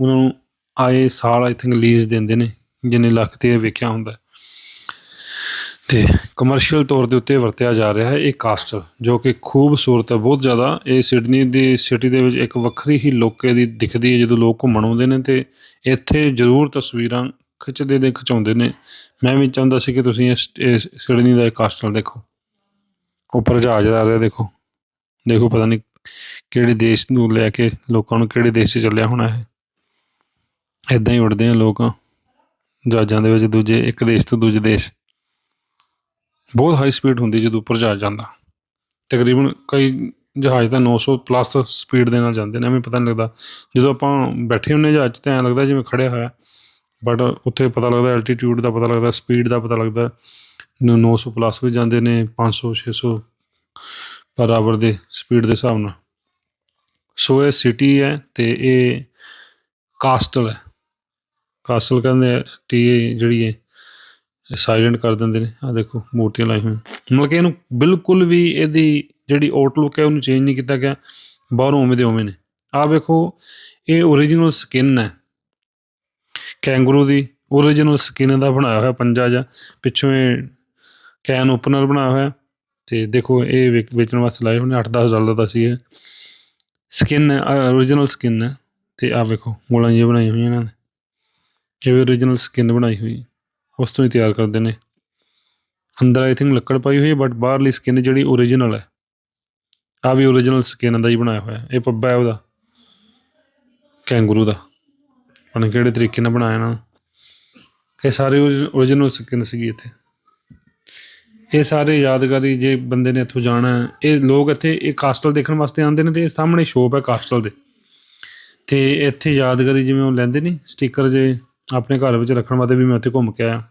Speaker 1: ਉਹਨਾਂ ਨੂੰ ਆਏ ਸਾਲ ਆਈ ਥਿੰਕ ਲੀਜ਼ ਦਿੰਦੇ ਨੇ, ਜਿੰਨੇ ਲੱਖ ਤੇ ਵੇਖਿਆ ਹੁੰਦਾ। ਤੇ ਕਮਰਸ਼ੀਅਲ ਤੌਰ ਦੇ ਉੱਤੇ ਵਰਤਿਆ ਜਾ ਰਿਹਾ ਹੈ ਇਹ ਕਾਸਟਲ ਜੋ ਕਿ ਖੂਬਸੂਰਤ ਹੈ। ਬਹੁਤ ਜ਼ਿਆਦਾ ਇਹ ਸਿਡਨੀ ਦੀ ਸਿਟੀ ਦੇ ਵਿੱਚ ਇੱਕ ਵੱਖਰੀ ਹੀ ਲੋਕੇ ਦੀ ਦਿਖਦੀ ਹੈ, ਜਦੋਂ ਲੋਕ ਘੁੰਮਣ ਆਉਂਦੇ ਨੇ ਤੇ ਇੱਥੇ ਜ਼ਰੂਰ ਤਸਵੀਰਾਂ ਖਿੱਚਦੇ ਨੇ ਖਿਚਾਉਂਦੇ ਨੇ। ਮੈਂ ਵੀ ਚਾਹੁੰਦਾ ਸੀ ਕਿ ਤੁਸੀਂ ਇਸ ਇਸ ਸਿਡਨੀ ਦਾ ਇਹ ਕਾਸਟਲ ਦੇਖੋ। ਉੱਪਰ ਜਹਾਜ਼ ਆ ਰਿਹਾ ਦੇਖੋ। ਦੇਖੋ ਪਤਾ ਨਹੀਂ ਕਿਹੜੇ ਦੇਸ਼ ਨੂੰ ਲੈ ਕੇ ਲੋਕਾਂ ਨੂੰ ਕਿਹੜੇ ਦੇਸ਼ 'ਚ ਚੱਲਿਆ ਹੋਣਾ ਹੈ ਇਦਾਂ ਹੀ ਉੱਡਦੇ ਆ ਲੋਕ ਜਹਾਜ਼ਾਂ ਦੇ ਵਿੱਚ ਦੂਜੇ, ਇੱਕ ਦੇਸ਼ ਤੋਂ ਦੂਜੇ ਦੇਸ਼। ਬਹੁਤ ਹਾਈ ਸਪੀਡ ਹੁੰਦੀ ਜਦੋਂ ਉੱਪਰ ਜਹਾਜ਼ ਜਾਂਦਾ। ਤਕਰੀਬਨ ਕਈ ਜਹਾਜ਼ ਤਾਂ 900 ਪਲੱਸ ਸਪੀਡ ਦੇ ਨਾਲ ਜਾਂਦੇ ਨੇ, ਐਵੇਂ ਪਤਾ ਨਹੀਂ ਲੱਗਦਾ। ਜਦੋਂ ਆਪਾਂ ਬੈਠੇ ਹੁੰਨੇ ਜਹਾਜ਼ 'ਚ ਤਾਂ ਐਂ ਲੱਗਦਾ ਜਿਵੇਂ ਖੜਿਆ ਹੋਇਆ। ਬਟ ਉੱਥੇ ਪਤਾ ਲੱਗਦਾ ਐਲਟੀਟਿਊਡ ਦਾ ਪਤਾ ਲੱਗਦਾ ਸਪੀਡ ਦਾ ਪਤਾ ਲੱਗਦਾ। ਨ- 900 ਪਲੱਸ ਵੀ ਜਾਂਦੇ ਨੇ 500 600 ਪਰ ਆਵਰ ਦੇ ਸਪੀਡ ਦੇ ਹਿਸਾਬ ਨਾਲ। ਸੋ ਇਹ ਸਿਟੀ ਹੈ ਤੇ ਇਹ ਕਾਸਟਲ ਹੈ। ਕਾਸਟਲ ਕਹਿੰਦੇ ਆ, ਟੀ ਜਿਹੜੀ ਹੈ ਸਾਇਲੈਂਟ ਕਰ ਦਿੰਦੇ ਨੇ। ਆ ਦੇਖੋ, ਮੂਰਤੀਆਂ ਲਾਈ ਹੋਈਆਂ। ਮਤਲਬ ਕਿ ਇਹਨੂੰ ਬਿਲਕੁਲ ਵੀ ਇਹਦੀ ਜਿਹੜੀ ਆਊਟਲੁੱਕ ਹੈ, ਉਹਨੂੰ ਚੇਂਜ ਨਹੀਂ ਕੀਤਾ ਗਿਆ। ਬਾਹਰੋਂ ਉਵੇਂ ਦੇ ਉਵੇਂ ਨੇ। ਆ ਵੇਖੋ, ਇਹ ਓਰੀਜਨਲ ਸਕਿਨ ਹੈ। ਕੈਂਗਰੂ ਦੀ ਓਰੀਜਨਲ ਸਕਿਨ ਦਾ ਬਣਾਇਆ ਹੋਇਆ ਪੰਜਾ ਜਾਂ ਪਿੱਛੋਂ ਇਹ ਕੈਨ ਓਪਨਰ ਬਣਾਇਆ ਹੋਇਆ। ਤੇ ਦੇਖੋ ਇਹ ਵੇਚ- ਵੇਚਣ ਵਾਸਤੇ ਲਾਏ ਹੋਣੇ 8-10 ਡਾਲਰ ਦਾ ਸੀ ਇਹ। ਸਕਿਨ ਓਰੀਜਨਲ ਸਕਿਨ ਹੈ। ਤੇ ਆ ਵੇਖੋ ਗੋਲਾਂ ਜਿਹੀਆਂ ਬਣਾਈਆਂ ਹੋਈਆਂ ਇਹਨਾਂ ਨੇ। ਇਹ ਵੀ ਓਰੀਜਨਲ ਸਕਿਨ ਬਣਾਈ ਹੋਈ। ਉਸ ਤੋਂ ਹੀ ਤਿਆਰ ਕਰਦੇ ਨੇ। ਅੰਦਰ ਆਈ ਥਿੰਕ ਲੱਕੜ ਪਾਈ ਹੋਈ ਹੈ ਬਟ ਬਾਹਰਲੀ ਸਕਿਨ ਜਿਹੜੀ ਓਰੀਜਨਲ ਹੈ। ਆ ਵੀ ਓਰੀਜਨਲ ਸਕਿਨ ਦਾ ਹੀ ਬਣਾਇਆ ਹੋਇਆ। ਇਹ ਪੱਬਾ ਹੈ ਉਹਦਾ। ਕੈਂਗਰੂ ਦਾ। ਪਤਾ ਕਿਹੜੇ ਤਰੀਕੇ ਨਾਲ ਬਣਾਇਆ ਨਾ? ਇਹ ਸਾਰੇ ਓਰੀਜਨਲ ਸਕਿਨ ਸੀਗੀ ਇੱਥੇ। ਇਹ ਸਾਰੇ ਯਾਦਗਾਰੀ ਜੇ ਬੰਦੇ ਨੇ ਇੱਥੋਂ ਜਾਣਾ, ਇਹ ਲੋਕ ਇੱਥੇ, ਇਹ ਕਾਸਟਲ ਦੇਖਣ ਵਾਸਤੇ ਆਉਂਦੇ ਨੇ ਤੇ ਸਾਹਮਣੇ ਸ਼ੋਪ ਹੈ ਕਾਸਟਲ ਦੇ। ਤੇ ਇੱਥੇ ਯਾਦਗਾਰੀ ਜਿਵੇਂ ਉਹ ਲੈਂਦੇ ਨਹੀਂ ਸਟicker ਜੇ ਆਪਣੇ ਘਰ ਵਿੱਚ ਰੱਖਣ ਵਾਸਤੇ ਵੀ ਮੈਂ ਉੱਥੇ ਘੁੰਮ ਕੇ ਆਇਆ।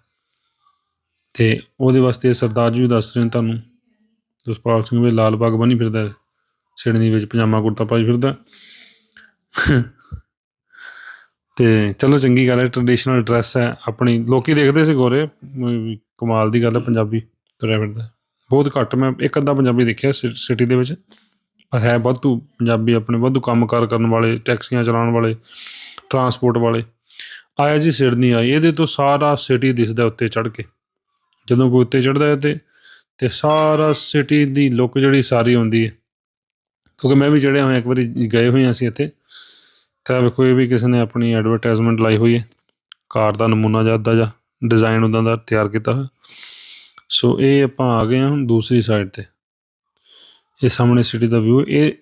Speaker 1: ਤੇ ਉਹਦੇ ਵਾਸਤੇ ਸਰਦਾਰ ਜੀ ਵੀ ਦੱਸ ਰਹੇ ਨੇ ਤੁਹਾਨੂੰ, ਜਸਪਾਲ ਸਿੰਘ ਵੀ ਲਾਲ ਬਾਗ ਬਣੀ ਫਿਰਦਾ, ਸਿਡਨੀ ਵਿੱਚ ਪਜਾਮਾ ਕੁੜਤਾ ਪਾਈ ਫਿਰਦਾ। ਤੇ ਚਲੋ ਚੰਗੀ ਗੱਲ ਹੈ ਟ੍ਰੈਡੀਸ਼ਨਲ ਡਰੈਸ ਹੈ, ਆਪਣੀ, ਲੋਕੀ ਦੇਖਦੇ ਸੀ ਗੋਰੇ ਕਮਾਲ ਦੀ ਗੱਲ ਹੈ ਪੰਜਾਬੀ ਤੁਰਿਆ ਫਿਰਦਾ ਬਹੁਤ ਘੱਟ ਮੈਂ ਇੱਕ ਅੱਧਾ ਪੰਜਾਬੀ ਦੇਖਿਆ ਸਿਟੀ ਦੇ ਵਿੱਚ। ਪਰ ਹੈ ਵਾਧੂ ਪੰਜਾਬੀ ਆਪਣੇ, ਵਾਧੂ ਕੰਮਕਾਰ ਕਰਨ ਵਾਲੇ, ਟੈਕਸੀਆਂ ਚਲਾਉਣ ਵਾਲੇ ਟਰਾਂਸਪੋਰਟ ਵਾਲੇ। ਆਇਆ ਜੀ ਸਿਡਨੀ ਆਈ, ਇਹਦੇ ਤੋਂ ਸਾਰਾ ਸਿਟੀ ਦਿਸਦਾ ਉੱਤੇ ਚੜ ਕੇ। ਜਦੋਂ ਕੋਈ ਉੱਤੇ ਚੜਦਾ ਹੈ ਤੇ ਤੇ ਸਾਰਾ ਸਿਟੀ ਦੀ ਲੁੱਕ ਜਿਹੜੀ ਸਾਰੀ ਆਉਂਦੀ ਹੈ। ਕਿਉਂਕਿ ਮੈਂ ਵੀ ਚੜਿਆ ਹੋਇਆ, ਇੱਕ ਵਾਰੀ ਗਏ ਹੋਏ ਹਾਂ ਅਸੀਂ ਇੱਥੇ। ਤਾਂ ਵੇਖੋ, ਇਹ ਵੀ ਕਿਸੇ ਨੇ ਆਪਣੀ ਐਡਵਰਟਾਈਜ਼ਮੈਂਟ ਲਾਈ ਹੋਈ ਹੈ। ਕਾਰ ਦਾ ਨਮੂਨਾ ਜਿਹਾ ਅੱਧਾ ਜਿਹਾ ਡਿਜ਼ਾਈਨ ਉਹਦਾ ਦਾ ਤਿਆਰ ਕੀਤਾ ਹੋਇਆ। ਸੋ ਇਹ ਆਪਾਂ ਆ ਗਏ ਹਾਂ ਹੁਣ ਦੂਸਰੀ ਸਾਈਡ ਤੇ। ਇਹ ਸਾਹਮਣੇ ਸਿਟੀ ਦਾ ਵਿਊ ਇਹ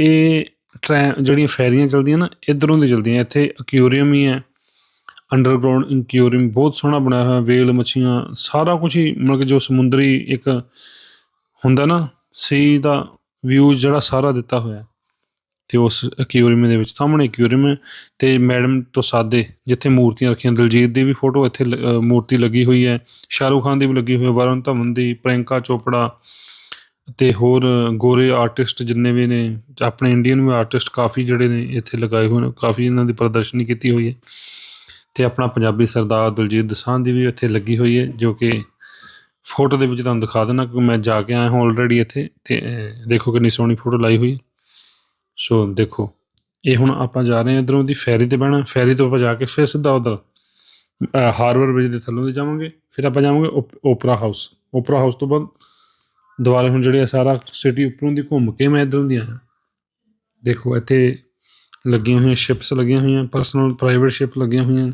Speaker 1: ਇਹ ਟ੍ਰੈਨ ਜਿਹੜੀਆਂ ਫੈਰੀਆਂ ਚਲਦੀਆਂ ਨਾ, ਇਧਰੋਂ ਦੀ ਚਲਦੀਆਂ। ਇੱਥੇ ਅਕਿਊਰੀਅਮ ਹੀ ਹੈ। ਅੰਡਰਗਰਾਉਂਡ ਇਨਕਿਊਰੀਅਮ ਬਹੁਤ ਸੋਹਣਾ ਬਣਾਇਆ ਹੋਇਆ, ਵੇਲ, ਮੱਛੀਆਂ, ਸਾਰਾ ਕੁਝ ਹੀ, ਮਤਲਬ ਕਿ ਜੋ ਸਮੁੰਦਰੀ ਇੱਕ ਹੁੰਦਾ ਨਾ ਸੀ ਦਾ ਵਿਊ ਜਿਹੜਾ ਸਾਰਾ ਦਿੱਤਾ ਹੋਇਆ। ਤੇ ਉਸ ਅਕਿਊਰੀਅਮ ਦੇ ਵਿੱਚ ਸਾਹਮਣੇ ਅਕਿਊਰੀਅਮ ਹੈ ਤੇ ਮੈਡਮ ਤੋਂ ਸਾਦੇ ਜਿੱਥੇ ਮੂਰਤੀਆਂ ਰੱਖੀਆਂ, ਦਲਜੀਤ ਦੀ ਵੀ ਫੋਟੋ ਇੱਥੇ ਲ- ਮੂਰਤੀ ਲੱਗੀ ਹੋਈ ਹੈ, ਸ਼ਾਹਰੁਖ ਖਾਨ ਦੀ ਵੀ ਲੱਗੀ ਹੋਈ ਹੈ, ਵਰੁਣ ਧਵਨ ਦੀ, ਪ੍ਰਿਯੰਕਾ ਚੋਪੜਾ ਤੇ ਹੋਰ ਗੋਰੇ ਆਰਟਿਸਟ ਜਿੰਨੇ ਵੀ ਨੇ, ਆਪਣੇ ਇੰਡੀਅਨ ਵੀ ਆਰਟਿਸਟ ਕਾਫੀ ਜਿਹੜੇ ਨੇ ਇੱਥੇ ਲਗਾਏ ਹੋਏ ਨੇ, ਕਾਫੀ ਇਹਨਾਂ ਦੀ ਪ੍ਰਦਰਸ਼ਨੀ ਕੀਤੀ ਹੋਈ ਹੈ ਤੇ ਆਪਣਾ ਪੰਜਾਬੀ ਸਰਦਾਰ ਦਲਜੀਤ ਦਸਾਂ ਦੀ ਵੀ ਇੱਥੇ ਲੱਗੀ ਹੋਈ ਹੈ, ਜੋ ਕਿ ਫੋਟੋ ਦੇ ਵਿੱਚ ਤੁਹਾਨੂੰ ਦਿਖਾ ਦੇਣਾ ਕਿਉਂਕਿ ਮੈਂ ਜਾ ਕੇ ਆਇਆ ਹਾਂ ਆਲਰੇਡੀ ਇੱਥੇ ਤੇ ਦੇਖੋ ਕਿੰਨੀ ਸੋਹਣੀ ਫੋਟੋ ਲਾਈ ਹੋਈ ਹੈ। ਸੋ ਦੇਖੋ, ਇਹ ਹੁਣ ਆਪਾਂ ਜਾ ਰਹੇ ਹਾਂ ਇਧਰੋਂ ਦੀ ਫੈਰੀ ਤੇ ਬਹਿਣਾ। ਫੈਰੀ ਤੋਂ ਆਪਾਂ ਜਾ ਕੇ ਫਿਰ ਸਿੱਧਾ ਉਧਰ ਹਾਰਬਰ ਬ੍ਰਿਜ ਦੇ ਥੱਲੋਂ ਦੀ ਜਾਵਾਂਗੇ। ਫਿਰ ਆਪਾਂ ਜਾਵਾਂਗੇ ਓਪ- ਓਪਰਾ ਹਾਊਸ। ਓਪਰਾ ਹਾਊਸ ਤੋਂ ਬਾਅਦ ਦੁਬਾਰਾ ਹੁਣ ਜਿਹੜੇ ਸਾਰਾ ਸਿਟੀ ਉੱਪਰੋਂ ਦੀ ਘੁੰਮ ਕੇ ਮੈਂ ਇਧਰੋਂ ਦੀ ਆਇਆ। ਦੇਖੋ, ਇੱਥੇ ਲੱਗੀਆਂ ਹੋਈਆਂ ਸ਼ਿਪਸ ਲੱਗੀਆਂ ਹੋਈਆਂ ਪਰਸਨਲ ਪ੍ਰਾਈਵੇਟ ਸ਼ਿਪ ਲੱਗੀਆਂ ਹੋਈਆਂ।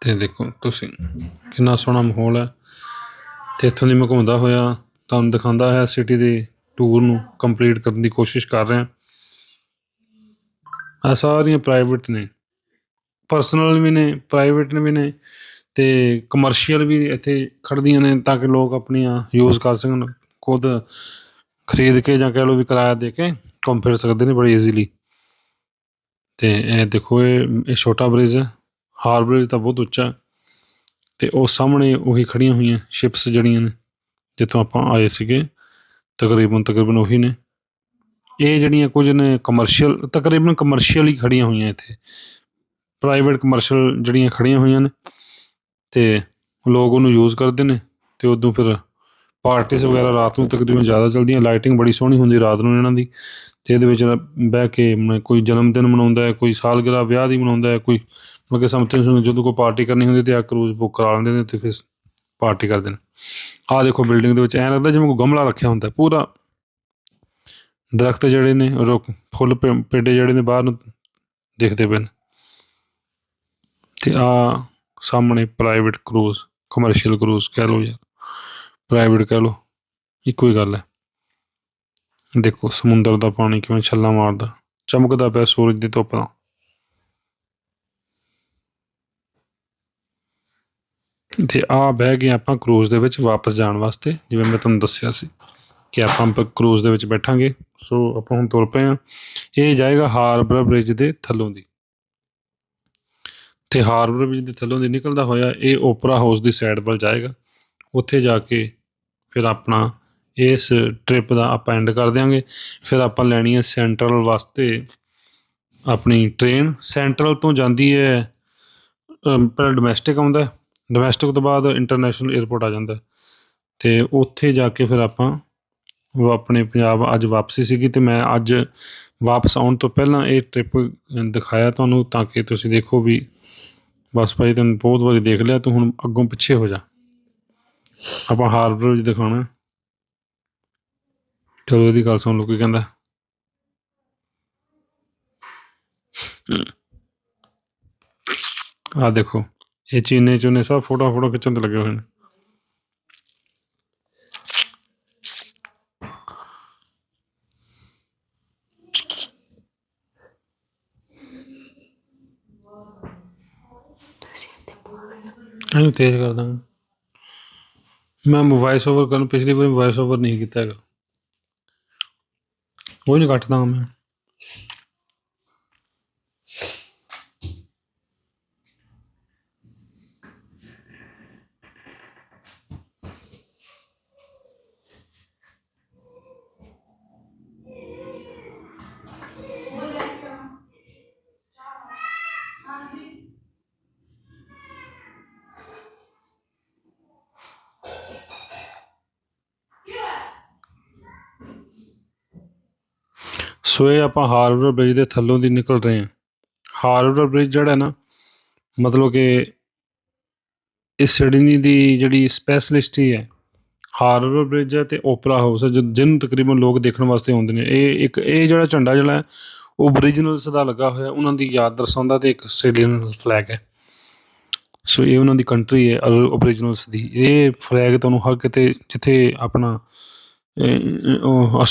Speaker 1: ਤੇ ਦੇਖੋ ਤੁਸੀਂ, ਕਿੰਨਾ ਸੋਹਣਾ ਮਾਹੌਲ ਹੈ। ਤੇ ਇੱਥੋਂ ਦੀ ਮੈਂ ਘੁੰਮਦਾ ਹੋਇਆ, ਤੁਹਾਨੂੰ ਦਿਖਾਉਂਦਾ ਹੈ ਸਿਟੀ ਦੇ ਟੂਰ ਨੂੰ ਕੰਪਲੀਟ ਕਰਨ ਦੀ ਕੋਸ਼ਿਸ਼ ਕਰ ਰਿਹਾ ਆ ਸਾਰੀਆਂ ਪ੍ਰਾਈਵੇਟ ਨੇ। ਪਰਸਨਲ ਵੀ ਨੇ ਪ੍ਰਾਈਵੇਟ ਵੀ ਨੇ ਤੇ ਕਮਰਸ਼ੀਅਲ ਵੀ ਇੱਥੇ ਖੜਦੀਆਂ ਨੇ ਤਾਂ ਕਿ ਲੋਕ ਆਪਣੀਆਂ ਯੂਜ਼ ਕਰ ਸਕਣ, ਖੁਦ ਖਰੀਦ ਕੇ ਜਾਂ ਕਹਿ ਲਓ ਵੀ ਕਿਰਾਇਆ ਦੇ ਕੇ ਘੁੰਮ ਫਿਰ ਸਕਦੇ ਨੇ ਬੜੀ ਈਜ਼ੀਲੀ ਤੇ ਇਹ ਦੇਖੋ ਇਹ ਇਹ ਛੋਟਾ ਬ੍ਰਿਜ ਹੈ ਹਾਰ ਬ੍ਰਿਜ ਤਾਂ ਬਹੁਤ ਉੱਚਾ ਹੈ ਤੇ ਉਹ ਸਾਹਮਣੇ ਉਹੀ ਖੜੀਆਂ ਹੋਈਆਂ ਸ਼ਿਪਸ ਜਿਹੜੀਆਂ ਨੇ, ਜਿੱਥੋਂ ਆਪਾਂ ਆਏ ਸੀਗੇ। ਤਕਰੀਬਨ ਤਕਰੀਬਨ ਉਹੀ ਨੇ। ਇਹ ਜਿਹੜੀਆਂ ਕੁਝ ਨੇ ਕਮਰਸ਼ੀਅਲ ਤਕਰੀਬਨ ਕਮਰਸ਼ੀਅਲ ਹੀ ਖੜੀਆਂ ਹੋਈਆਂ ਇੱਥੇ। ਪ੍ਰਾਈਵੇਟ ਕਮਰਸ਼ੀਅਲ ਜਿਹੜੀਆਂ ਖੜੀਆਂ ਹੋਈਆਂ ਨੇ ਤੇ ਲੋਕ ਉਹਨੂੰ ਯੂਜ਼ ਕਰਦੇ ਨੇ ਤੇ ਉਦੋਂ ਫਿਰ ਪਾਰਟੀਆਂ ਵਗੈਰਾ ਰਾਤ ਨੂੰ ਤਕਰੀਬਨ ਜ਼ਿਆਦਾ ਚੱਲਦੀਆਂ। ਲਾਈਟਿੰਗ ਬੜੀ ਸੋਹਣੀ ਹੁੰਦੀ ਰਾਤ ਨੂੰ ਇਹਨਾਂ ਦੀ ਤੇ ਇਹਦੇ ਵਿੱਚ ਬਹਿ ਕੇ ਮ- ਕੋਈ ਜਨਮ ਦਿਨ ਮਨਾਉਂਦਾ ਹੈ, ਕੋਈ ਸਾਲਗਿਰਾ ਵਿਆਹ ਦੀ ਮਨਾਉਂਦਾ ਹੈ, ਕੋਈ ਮਤਲਬ ਕਿ ਸਮਥਿੰਗ ਜਦੋਂ ਕੋਈ ਪਾਰਟੀ ਕਰਨੀ ਹੁੰਦੀ ਤੇ ਆ ਕਰੂਜ਼ ਬੁੱਕ ਕਰਾ ਲੈਂਦੇ ਨੇ ਤੇ ਫਿਰ ਪਾਰਟੀ ਕਰਦੇ ਨੇ। ਆਹ ਦੇਖੋ ਬਿਲਡਿੰਗ ਦੇ ਵਿੱਚ ਐਂ ਲੱਗਦਾ ਜਿਵੇਂ ਕੋਈ ਗਮਲਾ ਰੱਖਿਆ ਹੁੰਦਾ, ਪੂਰਾ ਦਰਖਤ ਜਿਹੜੇ ਨੇ, ਰੁੱਖ, ਫੁੱਲ ਪੇ- ਪੇਡੇ ਜਿਹੜੇ ਨੇ ਬਾਹਰ ਨੂੰ ਦਿਖਦੇ ਪਏ ਨੇ। ਤੇ ਆ ਸਾਹਮਣੇ ਪ੍ਰਾਈਵੇਟ ਕਰੂਜ਼ ਕਮਰਸ਼ੀਅਲ ਕਰੂਜ਼ ਕਹਿ ਲਓ ਯਾਰ ਪ੍ਰਾਈਵੇਟ ਕਹਿ ਲਓ, ਇੱਕੋ ਹੀ ਗੱਲ ਹੈ। ਦੇਖੋ ਸਮੁੰਦਰ ਦਾ ਪਾਣੀ ਕਿਵੇਂ ਛੱਲਾ ਮਾਰਦਾ, ਚਮਕਦਾ ਪਿਆ ਸੂਰਜ ਦੀ ਧੁੱਪ ਨਾਲ। ਤੇ ਆ ਬਹਿ ਗਏ ਆਪਾਂ ਕਰੂਜ਼ ਦੇ ਵਿੱਚ ਵਾਪਸ ਜਾਣ ਵਾਸਤੇ ਜਿਵੇਂ ਮੈਂ ਤੁਹਾਨੂੰ ਦੱਸਿਆ ਸੀ ਕਿ ਆਪਾਂ ਕਰੂਜ਼ ਦੇ ਵਿੱਚ ਬੈਠਾਂਗੇ। ਸੋ ਆਪਾਂ ਹੁਣ ਤੁਰ ਪਏ ਆ ਇਹ ਜਾਏਗਾ ਹਾਰਬਰ ਬ੍ਰਿਜ ਦੇ ਥੱਲੋਂ ਦੀ। ਤੇ ਹਾਰਬਰ ਬ੍ਰਿਜ ਦੇ ਥੱਲੋਂ ਦੀ ਨਿਕਲਦਾ ਹੋਇਆ ਇਹ ਓਪਰਾ ਹਾਊਸ ਦੀ ਸਾਈਡ ਵੱਲ ਜਾਏਗਾ। ਉੱਥੇ ਜਾ ਕੇ ਫਿਰ ਆਪਣਾ ਇਸ ਟ੍ਰਿਪ ਦਾ ਆਪਾਂ ਐਂਡ ਕਰ ਦਿਆਂਗੇ। ਫਿਰ ਆਪਾਂ ਲੈਣੀ ਹੈ ਸੈਂਟਰਲ ਵਾਸਤੇ ਆਪਣੀ ਟ੍ਰੇਨ। ਸੈਂਟਰਲ ਤੋਂ ਜਾਂਦੀ ਹੈ ਅਮ, ਪਹਿਲਾਂ ਡੋਮੈਸਟਿਕ ਆਉਂਦਾ ਡੋਮੈਸਟਿਕ ਤੋਂ ਬਾਅਦ ਇੰਟਰਨੈਸ਼ਨਲ 에ਅਰਪੋਰਟ ਆ ਜਾਂਦਾ ਹੈ। ਤੇ ਉੱਥੇ ਜਾ ਕੇ ਫਿਰ ਆਪਾਂ ਉਹ ਆਪਣੇ ਪੰਜਾਬ ਅੱਜ ਵਾਪਸੀ ਸੀਗੀ ਤੇ ਮੈਂ ਅੱਜ ਵਾਪਸ ਆਉਣ ਤੋਂ ਪਹਿਲਾਂ ਇਹ ਟ੍ਰਿਪ ਦਿਖਾਇਆ ਤੁਹਾਨੂੰ ਤਾਂ ਕਿ ਤੁਸੀਂ ਦੇਖੋ ਵੀ ਬਸ ਭਾਈ ਤੈਨੂੰ ਬਹੁਤ ਵਾਰੀ ਦੇਖ ਲਿਆ, ਤੂੰ ਹੁਣ ਅੱਗੋਂ ਪਿੱਛੇ ਹੋ ਜਾ। ਆਪਾਂ ਹਾਰਬਰ ਵਿੱਚ ਦਿਖਾਉਣਾ ਚਲੋ ਇਹਦੀ ਗੱਲ ਸੁਣ ਲਓ ਕੀ ਕਹਿੰਦਾ। ਆ ਦੇਖੋ। ਇਹ ਚੀਨੇ ਚੂਨੇ ਸਭ ਫੋਟੋ ਫੋਟੋ ਖਿੱਚਣ ਤੇ ਲੱਗੇ ਹੋਏ ਨੇ। ਇਹਨੂੰ ਤੇਜ਼ ਕਰ ਦਾਂਗਾ। ਮੈਂ ਵੌਇਸ ਓਵਰ ਕਰਨ ਪਿਛਲੀ ਵਾਰ ਵੌਇਸ ਓਵਰ ਨਹੀਂ ਕੀਤਾ ਹੈਗਾ। ਕੋਈ ਨਹੀਂ ਕੱਟ ਦਾਂਗਾ ਮੈਂ। ਸੋ ਇਹ ਆਪਾਂ ਹਾਰਬਰ ਬ੍ਰਿਜ ਦੇ ਥੱਲੋਂ ਦੀ ਨਿਕਲ ਰਹੇ ਹਾਂ। ਹਾਰਬਰ ਬ੍ਰਿਜ ਜਿਹੜਾ ਨਾ, ਮਤਲਬ ਕਿ ਇਸ ਸਿਡਨੀ ਦੀ ਜਿਹੜੀ ਸਪੈਸ਼ਲਿਸਟੀ ਹੈ ਹਾਰਬਰ ਬ੍ਰਿਜ ਹੈ ਤੇ ਓਪਰਾ ਹਾਊਸ ਹੈ, ਜੋ ਜਿਨ ਤਕਰੀਬਨ ਲੋਕ ਦੇਖਣ ਵਾਸਤੇ ਆਉਂਦੇ ਨੇ। ਇਹ ਇੱਕ, ਇਹ ਜਿਹੜਾ ਝੰਡਾ ਜਿਹੜਾ ਹੈ, ਉਹ ਓਰੀਜਨਲਸ ਦਾ ਲੱਗਾ ਹੋਇਆ, ਉਹਨਾਂ ਦੀ ਯਾਦ ਦਰਸਾਉਂਦਾ ਤੇ ਇੱਕ ਆਸਟ੍ਰੇਲੀਅਨ ਫਲੈਗ ਹੈ। ਸੋ ਇਹ ਉਹਨਾਂ ਦੀ ਕੰਟਰੀ ਹੈ ਓਰੀਜਨਲਸ ਦੀ। ਇਹ ਫਲੈਗ ਤੁਹਾਨੂੰ ਹਰ ਕਿਤੇ, ਜਿੱਥੇ ਆਪਣਾ ਉਹ